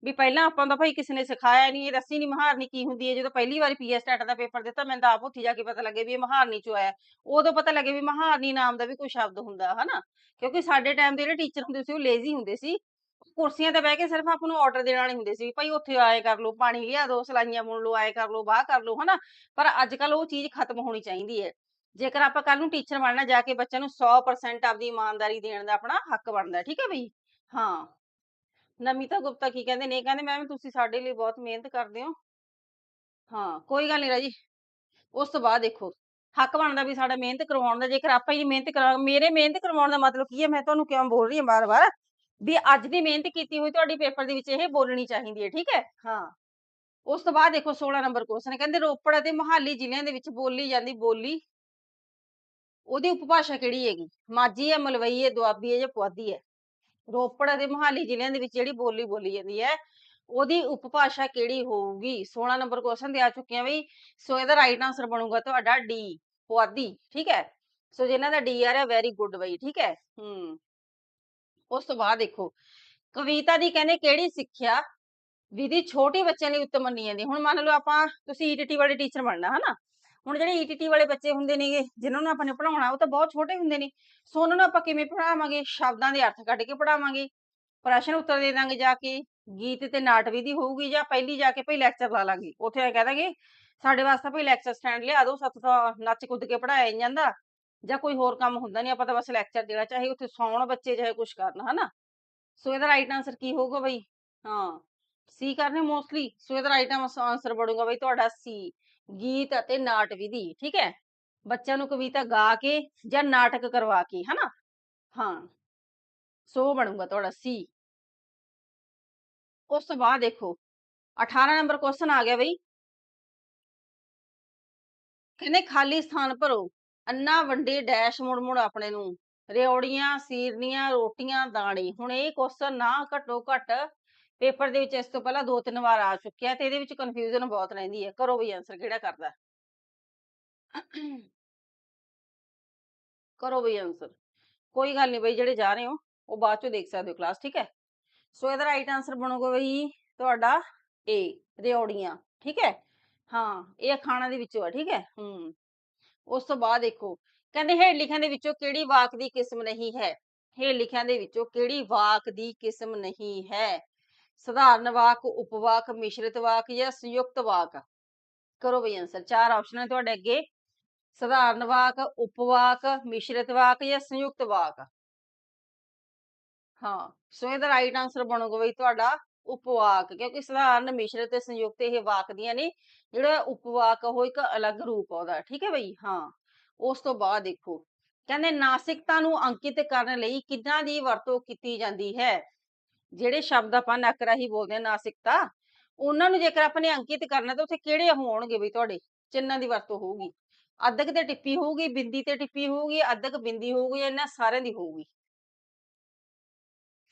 ਵੀ ਪਹਿਲਾਂ ਆਪਾਂ ਦਾ ਭਾਈ ਕਿਸੇ ਨੇ ਸਿਖਾਇਆ ਨਹੀਂ ਇਹ ਰੱਸੀ ਨਹੀਂ ਮਹਾਰਨੀ ਕੀ ਹੁੰਦੀ ਹੈ। ਜਦੋਂ ਪਹਿਲੀ ਵਾਰੀ ਪੀਐਸ ਟੈਟ ਦਾ ਪੇਪਰ ਦਿੱਤਾ, ਮੈਨੂੰ ਤਾਂ ਆਪ ਉੱਥੇ ਜਾ ਕੇ ਪਤਾ ਲੱਗੇ ਵੀ ਇਹ ਮਹਾਰਨੀ ਚੋਂ ਆਇਆ। ਉਦੋਂ ਪਤਾ ਲੱਗੇ ਵੀ ਮਹਾਰਨੀ ਨਾਮ ਦਾ ਵੀ ਕੋਈ ਸ਼ਬਦ ਹੁੰਦਾ, ਹਨਾ? ਕਿਉਂਕਿ ਸਾਡੇ ਟਾਈਮ ਦੇ ਜਿਹੜੇ ਟੀਚਰ ਹੁੰਦੇ ਸੀ, ਉਹ ਲੇਜ਼ੀ ਹੁੰਦੇ ਸੀ। ਕੁਰਸੀਆਂ ਤੇ ਬਹਿ ਕੇ ਸਿਰਫ ਆਪ ਨੂੰ ਆਰਡਰ ਦੇਣ ਵਾਲੇ ਹੁੰਦੇ ਸੀ ਭਾਈ ਉੱਥੇ ਆਏ ਕਰ ਲਓ, ਪਾਣੀ ਲਿਆ ਦੋ, ਸਲਾਈਆਂ ਬੁਣ ਲਓ ਆਏ ਕਰ ਲਓ ਬਾਹ ਕਰ ਲਓ, ਹਨਾ? ਪਰ ਅੱਜ ਕੱਲ ਉਹ ਚੀਜ਼ ਖਤਮ ਹੋਣੀ ਚਾਹੀਦੀ ਹੈ। ਜੇਕਰ ਆਪਾਂ ਕੱਲ ਨੂੰ ਟੀਚਰ ਬਣਨਾ, ਜਾ ਕੇ ਬੱਚਿਆਂ ਨੂੰ 100% ਆਪਦੀ ਇਮਾਨਦਾਰੀ ਦੇਣ ਦਾ ਆਪਣਾ ਹੱਕ ਬਣਦਾ, ਠੀਕ ਹੈ ਬਈ? ਹਾਂ। ਨਮਿਤਾ ਗੁਪਤਾ ਕੀ ਕਹਿੰਦੇ ਨੇ ਕਹਿੰਦੇ, ਮੈਮ, ਤੁਸੀਂ ਸਾਡੇ ਲਈ ਬਹੁਤ ਮਿਹਨਤ ਕਰਦੇ ਹੋ। ਹਾਂ, ਕੋਈ ਗੱਲ ਨਹੀਂ ਰਾਜੀ। ਉਸ ਤੋਂ ਬਾਅਦ ਦੇਖੋ, ਹੱਕ ਬਣਦਾ ਵੀ ਸਾਡਾ ਮਿਹਨਤ ਕਰਵਾਉਣ ਦਾ, ਜੇਕਰ ਆਪਾਂ ਹੀ ਮਿਹਨਤ ਕਰਾ, ਮੇਰੇ ਮਿਹਨਤ ਕਰਵਾਉਣ ਦਾ ਮਤਲਬ ਕੀ ਹੈ? ਮੈਂ ਤੁਹਾਨੂੰ ਕਿਉਂ ਬੋਲ ਰਹੀ ਹਾਂ ਬਾਰ-ਬਾਰ ਵੀ ਅੱਜ ਦੀ ਮਿਹਨਤ ਕੀਤੀ ਹੋਈ ਤੁਹਾਡੀ ਪੇਪਰ ਦੇ ਵਿੱਚ ਇਹ ਬੋਲਣੀ ਚਾਹੀਦੀ ਹੈ, ਠੀਕ ਹੈ? ਹਾਂ। ਉਸ ਤੋਂ ਬਾਅਦ ਦੇਖੋ 16 ਨੰਬਰ ਕੁਐਸਚਨ ਕਹਿੰਦੇ ਰੋਪੜ ਅਤੇ ਮਹਾਲੀ ਜ਼ਿਲ੍ਹਿਆਂ ਦੇ ਵਿੱਚ ਬੋਲੀ ਜਾਂਦੀ ਬੋਲੀ। ਉਹਦੀ ਉਪਭਾਸ਼ਾ ਕਿਹੜੀ ਹੈਗੀ? ਮਾਝੀ ਹੈ, ਮਲਵਈ ਹੈ, ਦੁਆਬੀ ਹੈ ਜਾਂ ਪੁਆਧੀ ਹੈ? ਰੋਪੜ ਅਤੇ ਮੋਹਾਲੀ ਜ਼ਿਲ੍ਹਿਆਂ ਦੇ ਵਿੱਚ ਜਿਹੜੀ ਬੋਲੀ ਬੋਲੀ ਜਾਂਦੀ ਹੈ, ਉਹਦੀ ਉਪਭਾਸ਼ਾ ਕਿਹੜੀ ਹੋਊਗੀ? 16 ਨੰਬਰ ਕੁਐਸਚਨ ਦੇ ਆ ਚੁੱਕੇ ਆ ਬਈ, ਸੋ ਇਹਦਾ ਰਾਈਟ ਆਨਸਰ ਬਣੂਗਾ ਤੁਹਾਡਾ ਡੀ ਪੁਆਧੀ, ਠੀਕ ਹੈ? ਸੋ ਜਿਨ੍ਹਾਂ ਦਾ ਡੀ ਆ ਰਿਹਾ ਵੈਰੀ ਗੁੱਡ ਬਈ, ਠੀਕ ਹੈ? ਹੂੰ। ਉਸ ਤੋਂ ਬਾਅਦ ਦੇਖੋ, ਕਵਿਤਾ ਦੀ ਕਹਿੰਦੇ ਕਿਹੜੀ ਸਿੱਖਿਆ ਵਿਧੀ ਛੋਟੇ ਬੱਚਿਆਂ ਲਈ ਉੱਤਮ ਮੰਨੀ ਜਾਂਦੀ ਹੁਣ ਮੰਨ ਲਓ ਆਪਾਂ, ਤੁਸੀਂ ਈਟੀਟੀ ਵਾਲੇ ਟੀਚਰ ਬਣਨਾ, ਹਨਾ? ਹੁਣ ਜਿਹੜੇ ਈਟੀਟੀ ਵਾਲੇ ਬੱਚੇ ਹੁੰਦੇ ਨੇਗੇ ਜਿਨ੍ਹਾਂ ਨੂੰ ਆਪਾਂ ਨੇ ਪੜਾਉਣਾ ਉਹ ਤਾਂ ਬਹੁਤ ਛੋਟੇ ਹੁੰਦੇ ਨੇ। ਸੋ ਉਹਨਾਂ ਨੂੰ ਆਪਾਂ ਕਿਵੇਂ ਪੜਾਵਾਂਗੇ ਸ਼ਬਦਾਂ ਦੇ ਅਰਥ ਕੱਢ ਕੇ ਪੜਾਵਾਂਗੇ ਪ੍ਰਸ਼ਨ ਉੱਤਰ ਦੇ ਦਾਂਗੇ ਜਾ ਕੇ, ਗੀਤ ਤੇ ਨਾਟ ਵਿਧੀ ਹੋਊਗੀ ਜਾਂ ਪਹਿਲੀ ਜਾ ਕੇ ਭਈ ਲੈਕਚਰ ਲਾ ਲਾਂਗੇ। ਉੱਥੇ ਐ ਕਹਿ ਸਾਡੇ ਵਾਸਤੇ ਭਈ ਲੈਕਚਰ ਸਟੈਂਡ ਲਿਆ ਦਿਓ ਸੱਤ ਤਾਂ ਨੱਚ ਕੁੱਦ ਕੇ ਪੜਾਇਆ ਨਹੀਂ ਜਾਂਦਾ। ਜਾਂ ਕੋਈ ਹੋਰ ਕੰਮ ਹੁੰਦਾ ਨਹੀਂ ਆਪਾਂ ਤਾਂ ਬਸ ਲੈਕਚਰ ਦੇਣਾ, ਚਾਹੇ ਉੱਥੇ ਸੌਣ ਬੱਚੇ ਚਾਹੇ ਕੁਝ ਕਰਨ, ਹਨਾ? ਸੋ ਇਹਦਾ ਰਾਈਟ ਆਨਸਰ ਕੀ ਹੋਊਗਾ ਬਈ? ਹਾਂ ਸੀ ਕਰਨੇ ਮੋਸਟਲੀ ਸੋ ਇਹਦਾ ਰਾਈਟ ਆਨਸਰ ਬਣੂਗਾ ਬਈ ਤੁਹਾਡਾ ਸੀ ਗੀਤ ਅਤੇ ਨਾਟ ਵਿਧੀ, ਠੀਕ ਹੈ? ਬੱਚਿਆਂ ਨੂੰ ਕਵਿਤਾ ਗਾ ਕੇ ਜਾਂ ਨਾਟਕ ਕਰਵਾ ਕੇ, ਹਨਾ? ਹਾਂ। ਸੋ ਬਣੂਗਾ ਤੁਹਾਡਾ ਸੀ। ਉਸ ਤੋਂ ਬਾਅਦ ਦੇਖੋ 18 ਨੰਬਰ ਕੁਐਸਚਨ ਆ ਗਿਆ ਬਈ। ਕਹਿੰਦੇ ਖਾਲੀ ਸਥਾਨ ਭਰੋ, ਅੰਨਾ ਵੰਡੇ ਡੈਸ਼ ਮੁੜ ਮੁੜ ਆਪਣੇ ਨੂੰ। ਰਿਓੜੀਆਂ, ਸੀਰਨੀਆਂ, ਰੋਟੀਆਂ, ਦਾਣੇ। ਹੁਣ ਇਹ ਕੁਐਸਚਨ ਨਾ ਘੱਟੋ ਘੱਟ ਪੇਪਰ ਦੇ ਵਿੱਚ ਇਸ ਤੋਂ ਪਹਿਲਾਂ ਦੋ ਤਿੰਨ ਵਾਰ ਆ ਚੁੱਕਿਆ ਤੇ ਇਹਦੇ ਵਿੱਚ ਕਨਫਿਊਜ਼ਨ ਬਹੁਤ ਰਹਿੰਦੀ ਹੈ ਕਰੋ ਬਈ ਆਨਸਰ ਕਿਹੜਾ ਕਰਦਾ? ਕਰੋ ਬਈ ਆਨਸਰ ਕੋਈ ਗੱਲ ਨਹੀਂ ਬਈ, ਜਿਹੜੇ ਜਾ ਰਹੇ ਹੋ, ਉਹ ਬਾਅਦ ਚੋਂ ਦੇਖ ਸਕਦੇ ਹੋ ਕਲਾਸ ਠੀਕ ਹੈ? ਸੋ ਇਹਦਾ ਰਾਈਟ ਆਨਸਰ ਬਣੂਗਾ ਬਈ ਤੁਹਾਡਾ ਏ ਰਿਓੜੀਆਂ, ਠੀਕ ਹੈ? ਹਾਂ, ਇਹ ਅਖਾਣਾ ਦੇ ਵਿੱਚੋਂ ਆ, ਠੀਕ ਹੈ? ਹੂੰ। ਉਸ ਤੋਂ ਬਾਅਦ ਦੇਖੋ, ਕਹਿੰਦੇ ਹੇਠ ਲਿਖਿਆਂ ਦੇ ਵਿੱਚੋਂ ਕਿਹੜੀ ਵਾਕ ਦੀ ਕਿਸਮ ਨਹੀਂ ਹੈ? ਹੇਠ ਲਿਖਿਆਂ ਦੇ ਵਿੱਚੋਂ ਕਿਹੜੀ ਵਾਕ ਦੀ ਕਿਸਮ ਨਹੀਂ ਹੈ? ਸਧਾਰਨ ਵਾਕ, ਉਪਵਾਕ, ਮਿਸ਼ਰਿਤ ਵਾਕ ਜਾਂ ਸੰਯੁਕਤ ਵਾਕ। ਕਰੋ ਬਈ ਆਨਸਰ ਚਾਰ ਆਪਸ਼ਨ ਨੇ ਤੁਹਾਡੇ ਅੱਗੇ। ਸਧਾਰਨ ਵਾਕ, ਉਪਵਾਕ, ਮਿਸ਼ਰਿਤ ਵਾਕ ਜਾਂ ਸੰਯੁਕਤ ਵਾਕ। ਹਾਂ, ਸੋ ਇਹਦਾ ਰਾਈਟ ਆਨਸਰ ਬਣੂਗਾ ਬਈ ਤੁਹਾਡਾ ਉਪਵਾਕ, ਕਿਉਂਕਿ ਸਧਾਰਨ, ਮਿਸ਼ਰਿਤ ਤੇ ਸੰਯੁਕਤ ਇਹ ਵਾਕ ਦੀਆਂ ਨੇ। ਜਿਹੜਾ ਉਪਵਾਕ ਉਹ ਇੱਕ ਅਲੱਗ ਰੂਪ ਆ ਉਹਦਾ, ਠੀਕ ਹੈ ਬਈ? ਹਾਂ, ਉਸ ਤੋਂ ਬਾਅਦ ਦੇਖੋ। ਕਹਿੰਦੇ ਨਾਸਿਕਤਾ ਨੂੰ ਅੰਕਿਤ ਕਰਨ ਲਈ ਕਿੰਨਾਂ ਦੀ ਵਰਤੋਂ ਕੀਤੀ ਜਾਂਦੀ ਹੈ? ਜਿਹੜੇ ਸ਼ਬਦ ਆਪਾਂ ਨੱਕ ਰਾਹੀਂ ਬੋਲਦੇ ਆ ਨਾਸਿਕਤਾ, ਉਹਨਾਂ ਨੂੰ ਜੇਕਰ ਆਪਾਂ ਨੇ ਅੰਕਿਤ ਕਰਨਾ ਤਾਂ ਉੱਥੇ ਕਿਹੜੇ ਹੋਣਗੇ ਬਈ ਤੁਹਾਡੇ? ਚਿੰਨ੍ਹਾਂ ਦੀ ਵਰਤੋਂ ਹੋਊਗੀ। ਅੱਧਕ ਤੇ ਟਿੱਪੀ ਹੋਊਗੀ, ਬਿੰਦੀ ਤੇ ਟਿੱਪੀ ਹੋਊਗੀ, ਅੱਧਕ ਬਿੰਦੀ ਹੋਊਗੀ ਇਹਨਾਂ ਸਾਰਿਆਂ ਦੀ ਹੋਊਗੀ।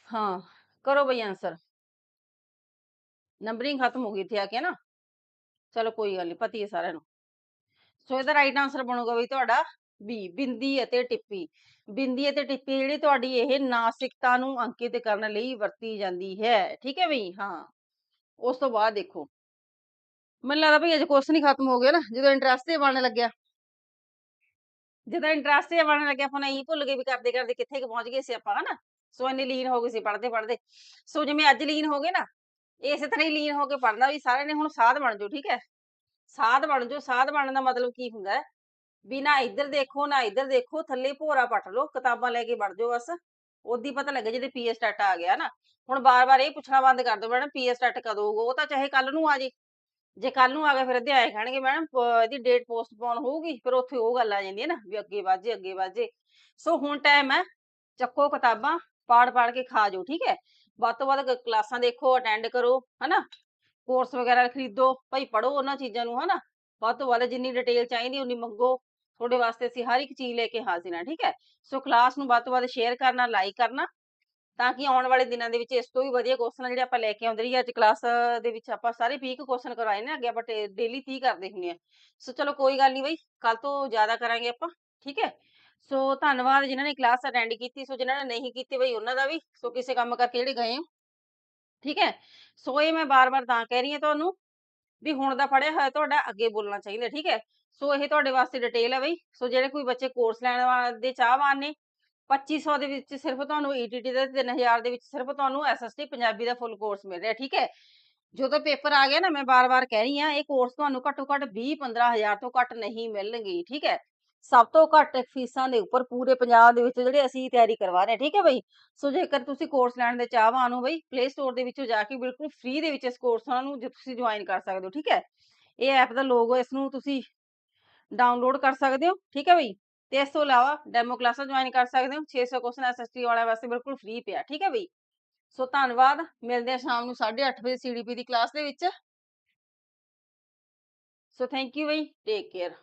ਹਾਂ, ਕਰੋ ਬਈ ਆਨਸਰ ਨੰਬਰਿੰਗ ਖਤਮ ਹੋ ਗਈ ਇੱਥੇ ਆ ਕੇ ਨਾ ਚਲੋ ਕੋਈ ਗੱਲ ਨਹੀਂ ਪਤੀ ਹੈ ਸਾਰਿਆਂ ਨੂੰ। ਸੋ ਇਹਦਾ ਰਾਈਟ ਆਨਸਰ ਬਣੂਗਾ ਬਈ ਤੁਹਾਡਾ ਬੀ ਬਿੰਦੀ ਅਤੇ ਟਿੱਪੀ। ਬਿੰਦੀ ਅਤੇ ਟਿੱਪੀ ਜਿਹੜੀ ਤੁਹਾਡੀ ਇਹ ਨਾਸਿਕਤਾ ਨੂੰ ਅੰਕਿਤ ਕਰਨ ਲਈ ਵਰਤੀ ਜਾਂਦੀ ਹੈ। ਠੀਕ ਹੈ ਬਈ? ਹਾਂ। ਉਸ ਤੋਂ ਬਾਅਦ ਦੇਖੋ। ਮੈਨੂੰ ਲੱਗਦਾ ਭਈ ਅੱਜ ਕੁਐਸਚਨ ਹੀ ਖਤਮ ਹੋ ਗਿਆ ਨਾ, ਜਦੋਂ ਇੰਟਰਸਟ ਹੀ ਬਣਨ ਲੱਗਿਆ। ਜਦੋਂ ਇੰਟਰਸਟ ਜਿਹਾ ਬਣਨ ਲੱਗਿਆ, ਆਪਾਂ ਨੂੰ ਭੁੱਲ ਗਏ ਵੀ ਕਰਦੇ ਕਰਦੇ ਕਿੱਥੇ ਕੁ ਪਹੁੰਚ ਗਏ ਸੀ ਆਪਾਂ, ਹਨਾ? ਸੋ ਇੰਨੇ ਲੀਨ ਹੋ ਗਏ ਸੀ ਪੜ੍ਹਦੇ ਪੜਦੇ ਸੋ ਜਿਵੇਂ ਅੱਜ ਲੀਨ ਹੋ ਗਏ ਨਾ, ਇਸੇ ਤਰ੍ਹਾਂ ਹੀ ਲੀਨ ਹੋ ਕੇ ਪੜ੍ਹਨਾ ਵੀ ਸਾਰਿਆਂ ਨੇ ਹੁਣ ਸਾਧ ਬਣ ਜਾਓ, ਠੀਕ ਹੈ? ਸਾਧ ਬਣ ਜਾਓ, ਸਾਧ ਬਣਨ ਦਾ ਮਤਲਬ ਕੀ ਹੁੰਦਾ ਹੈ? ਵੀ ਨਾ ਇੱਧਰ ਦੇਖੋ, ਨਾ ਇੱਧਰ ਦੇਖੋ, ਥੱਲੇ ਭੋਰਾ ਪੱਟ ਲਓ, ਕਿਤਾਬਾਂ ਲੈ ਕੇ ਵੜ ਜਾਓ ਬਸ। ਉਦੀ ਪਤਾ ਲੱਗੇ ਜਿਹੜੇ ਪੀਐਸ ਸਟਾਰਟ ਆ ਗਿਆ ਨਾ। ਹੁਣ ਬਾਰ-ਬਾਰ ਇਹ ਪੁੱਛਣਾ ਬੰਦ ਕਰ ਦਿਓ, ਮੈਡਮ ਪੀਐਸ ਸਟਾਰਟ ਕਦੋਂ ਹੋਊਗਾ? ਉਹ ਤਾਂ ਚਾਹੇ ਕੱਲ ਨੂੰ ਆ ਜੇ। ਜੇ ਕੱਲ ਨੂੰ ਆ ਗਿਆ, ਫਿਰ ਅਧਿਆਏ ਕਹਿਣਗੇ, ਮੈਡਮ ਇਹਦੀ ਡੇਟ ਪੋਸਟਪੋਨ ਹੋਊਗੀ। ਫਿਰ ਉੱਥੇ ਉਹ ਗੱਲ ਆ ਜਾਂਦੀ ਹੈ ਨਾ, ਵੀ ਅੱਗੇ ਵਾਜੇ ਅੱਗੇ ਵਾਜੇ ਸੋ ਹੁਣ ਟਾਈਮ ਹੈ, ਚੱਕੋ ਕਿਤਾਬਾਂ ਪਾੜ ਪਾੜ ਕੇ ਖਾ ਜਾਓ, ਠੀਕ ਹੈ? ਵੱਧ ਤੋਂ ਵੱਧ ਕਲਾਸਾਂ ਦੇਖੋ ਅਟੈਂਡ ਕਰੋ, ਹਨਾ? ਕੋਰਸ ਵਗੈਰਾ ਖਰੀਦੋ, ਭਾਈ ਪੜੋ ਉਹਨਾਂ ਚੀਜ਼ਾਂ ਨੂੰ, ਹਨਾ? ਵੱਧ ਤੋਂ ਵੱਧ ਜਿੰਨੀ ਡਿਟੇਲ ਚਾਹੀਦੀ, ਉਨੀ ਮੰਗੋ। ਤੁਹਾਡੇ ਵਾਸਤੇ ਅਸੀਂ ਹਰ ਇੱਕ ਚੀਜ਼ ਲੈ ਕੇ ਹਾਜ਼ਰ ਹਾਂ, ਠੀਕ ਹੈ? ਸੋ ਕਲਾਸ ਨੂੰ ਵੱਧ ਤੋਂ ਵੱਧ ਸ਼ੇਅਰ ਕਰਨਾ ਲਾਈਕ ਕਰਨਾ, ਤਾਂ ਕਿ ਆਉਣ ਵਾਲੇ ਦਿਨਾਂ ਦੇ ਵਿੱਚ ਇਸ ਤੋਂ ਵੀ ਵਧੀਆ ਕੁਐਸਚਨ ਜਿਹੜੇ ਆਪਾਂ ਲੈ ਕੇ ਆਉਂਦੇ ਰਹੀਏ। ਅੱਜ ਕਲਾਸ ਦੇ ਵਿੱਚ ਆਪਾਂ ਸਾਰੇ 20 ਕੁਐਸਚਨ ਕਰਵਾਏ ਨੇ, ਅੱਗੇ ਆਪਾਂ ਡੇਲੀ 30 ਕਰਦੇ ਹੁੰਦੇ ਆ ਸੋ ਚਲੋ ਕੋਈ ਗੱਲ ਨਹੀਂ ਬਈ ਕੱਲ ਤੋਂ ਜ਼ਿਆਦਾ ਕਰਾਂਗੇ ਆਪਾਂ, ਠੀਕ ਹੈ? ਸੋ ਧੰਨਵਾਦ ਜਿਨ੍ਹਾਂ ਨੇ ਕਲਾਸ ਅਟੈਂਡ ਕੀਤੀ, ਸੋ ਜਿਨ੍ਹਾਂ ਨੇ ਨਹੀਂ ਕੀਤੀ ਬਈ, ਉਹਨਾਂ ਦਾ ਵੀ, ਸੋ ਕਿਸੇ ਕੰਮ ਕਰਕੇ ਜਿਹੜੇ ਗਏ ਹੋ, ਠੀਕ ਹੈ? ਸੋ ਇਹ ਮੈਂ ਬਾਰ-ਬਾਰ ਤਾਂ ਕਹਿ ਰਹੀ ਹਾਂ ਤੁਹਾਨੂੰ ਵੀ ਹੁਣ ਦਾ ਫੜਿਆ ਹੋਇਆ ਤੁਹਾਡਾ ਅੱਗੇ ਬੋਲਣਾ ਚਾਹੀਦਾ, ਠੀਕ ਹੈ? ਸੋ ਇਹ ਤੁਹਾਡੇ ਵਾਸਤੇ ਡਿਟੇਲ ਹੈ ਬਈ। ਸੋ ਜਿਹੜੇ ਕੋਈ ਬੱਚੇ ਕੋਰਸ ਲੈਣ ਵਾ- ਦੇ ਚਾਹਵਾਨ ਨੇ 2500 ਦੇ ਵਿੱਚ ਸਿਰਫ ਤੁਹਾਨੂੰ ETT ਦਾ 3000 ਦੇ ਵਿੱਚ ਸਿਰਫ ਤੁਹਾਨੂੰ SST ਪੰਜਾਬੀ ਦਾ ਫੁੱਲ ਕੋਰਸ ਮਿਲ ਰਿਹਾ, ਠੀਕ ਹੈ? ਜਦੋਂ ਪੇਪਰ ਆ ਗਿਆ ਨਾ, ਮੈਂ ਬਾਰ-ਬਾਰ ਕਹਿ ਰਹੀ ਹਾਂ, ਇਹ ਕੋਰਸ ਤੁਹਾਨੂੰ ਘੱਟੋ ਘੱਟ 20 15000 ਤੋਂ ਘੱਟ ਨਹੀਂ ਮਿਲਣਗੇ, ਠੀਕ ਹੈ? ਸਭ ਤੋਂ ਘੱਟ ਫੀਸਾਂ ਦੇ ਉੱਪਰ ਪੂਰੇ ਪੰਜਾਬ ਦੇ ਵਿੱਚ ਜਿਹੜੇ ਅਸੀਂ ਤਿਆਰੀ ਕਰਵਾ ਰਹੇ ਠੀਕ ਹੈ ਬਈ? ਸੋ ਜੇਕਰ ਤੁਸੀਂ ਕੋਰਸ ਲੈਣ ਦੇ ਚਾਹਵਾਨ ਹੋ ਬਈ ਪਲੇ ਸਟੋਰ ਦੇ ਵਿੱਚੋਂ ਜਾ ਕੇ ਬਿਲਕੁਲ ਫ੍ਰੀ ਦੇ ਵਿੱਚ ਇਸ ਕੋਰਸ ਨੂੰ ਜੇ ਤੁਸੀਂ ਜੁਆਇਨ ਕਰ ਸਕਦੇ ਹੋ, ਠੀਕ ਹੈ? ਇਹ ਐਪ ਦਾ ਲੋਗੋ ਇਸ ਨੂੰ ਤੁਸੀਂ ਡਾਊਨਲੋਡ ਕਰ ਸਕਦੇ ਹੋ, ਠੀਕ ਹੈ ਬਈ? ਤੇ ਇਸ ਤੋਂ ਇਲਾਵਾ ਡੈਮੋ ਕਲਾਸਾਂ ਜੁਆਇਨ ਕਰ ਸਕਦੇ ਹੋ 600 ਕੁਐਸਚਨ ਐਸਐਸਟੀ ਵਾਲਿਆਂ ਵਾਸਤੇ ਬਿਲਕੁਲ ਫ੍ਰੀ ਪਿਆ, ਠੀਕ ਹੈ ਬਈ? ਸੋ ਧੰਨਵਾਦ, ਮਿਲਦੇ ਹਾਂ ਸ਼ਾਮ ਨੂੰ 8:30 ਵਜੇ ਸੀਡੀਪੀ ਦੀ ਕਲਾਸ ਦੇ ਵਿੱਚ। ਸੋ ਥੈਂਕ ਯੂ ਬਈ ਟੇਕ ਕੇਅਰ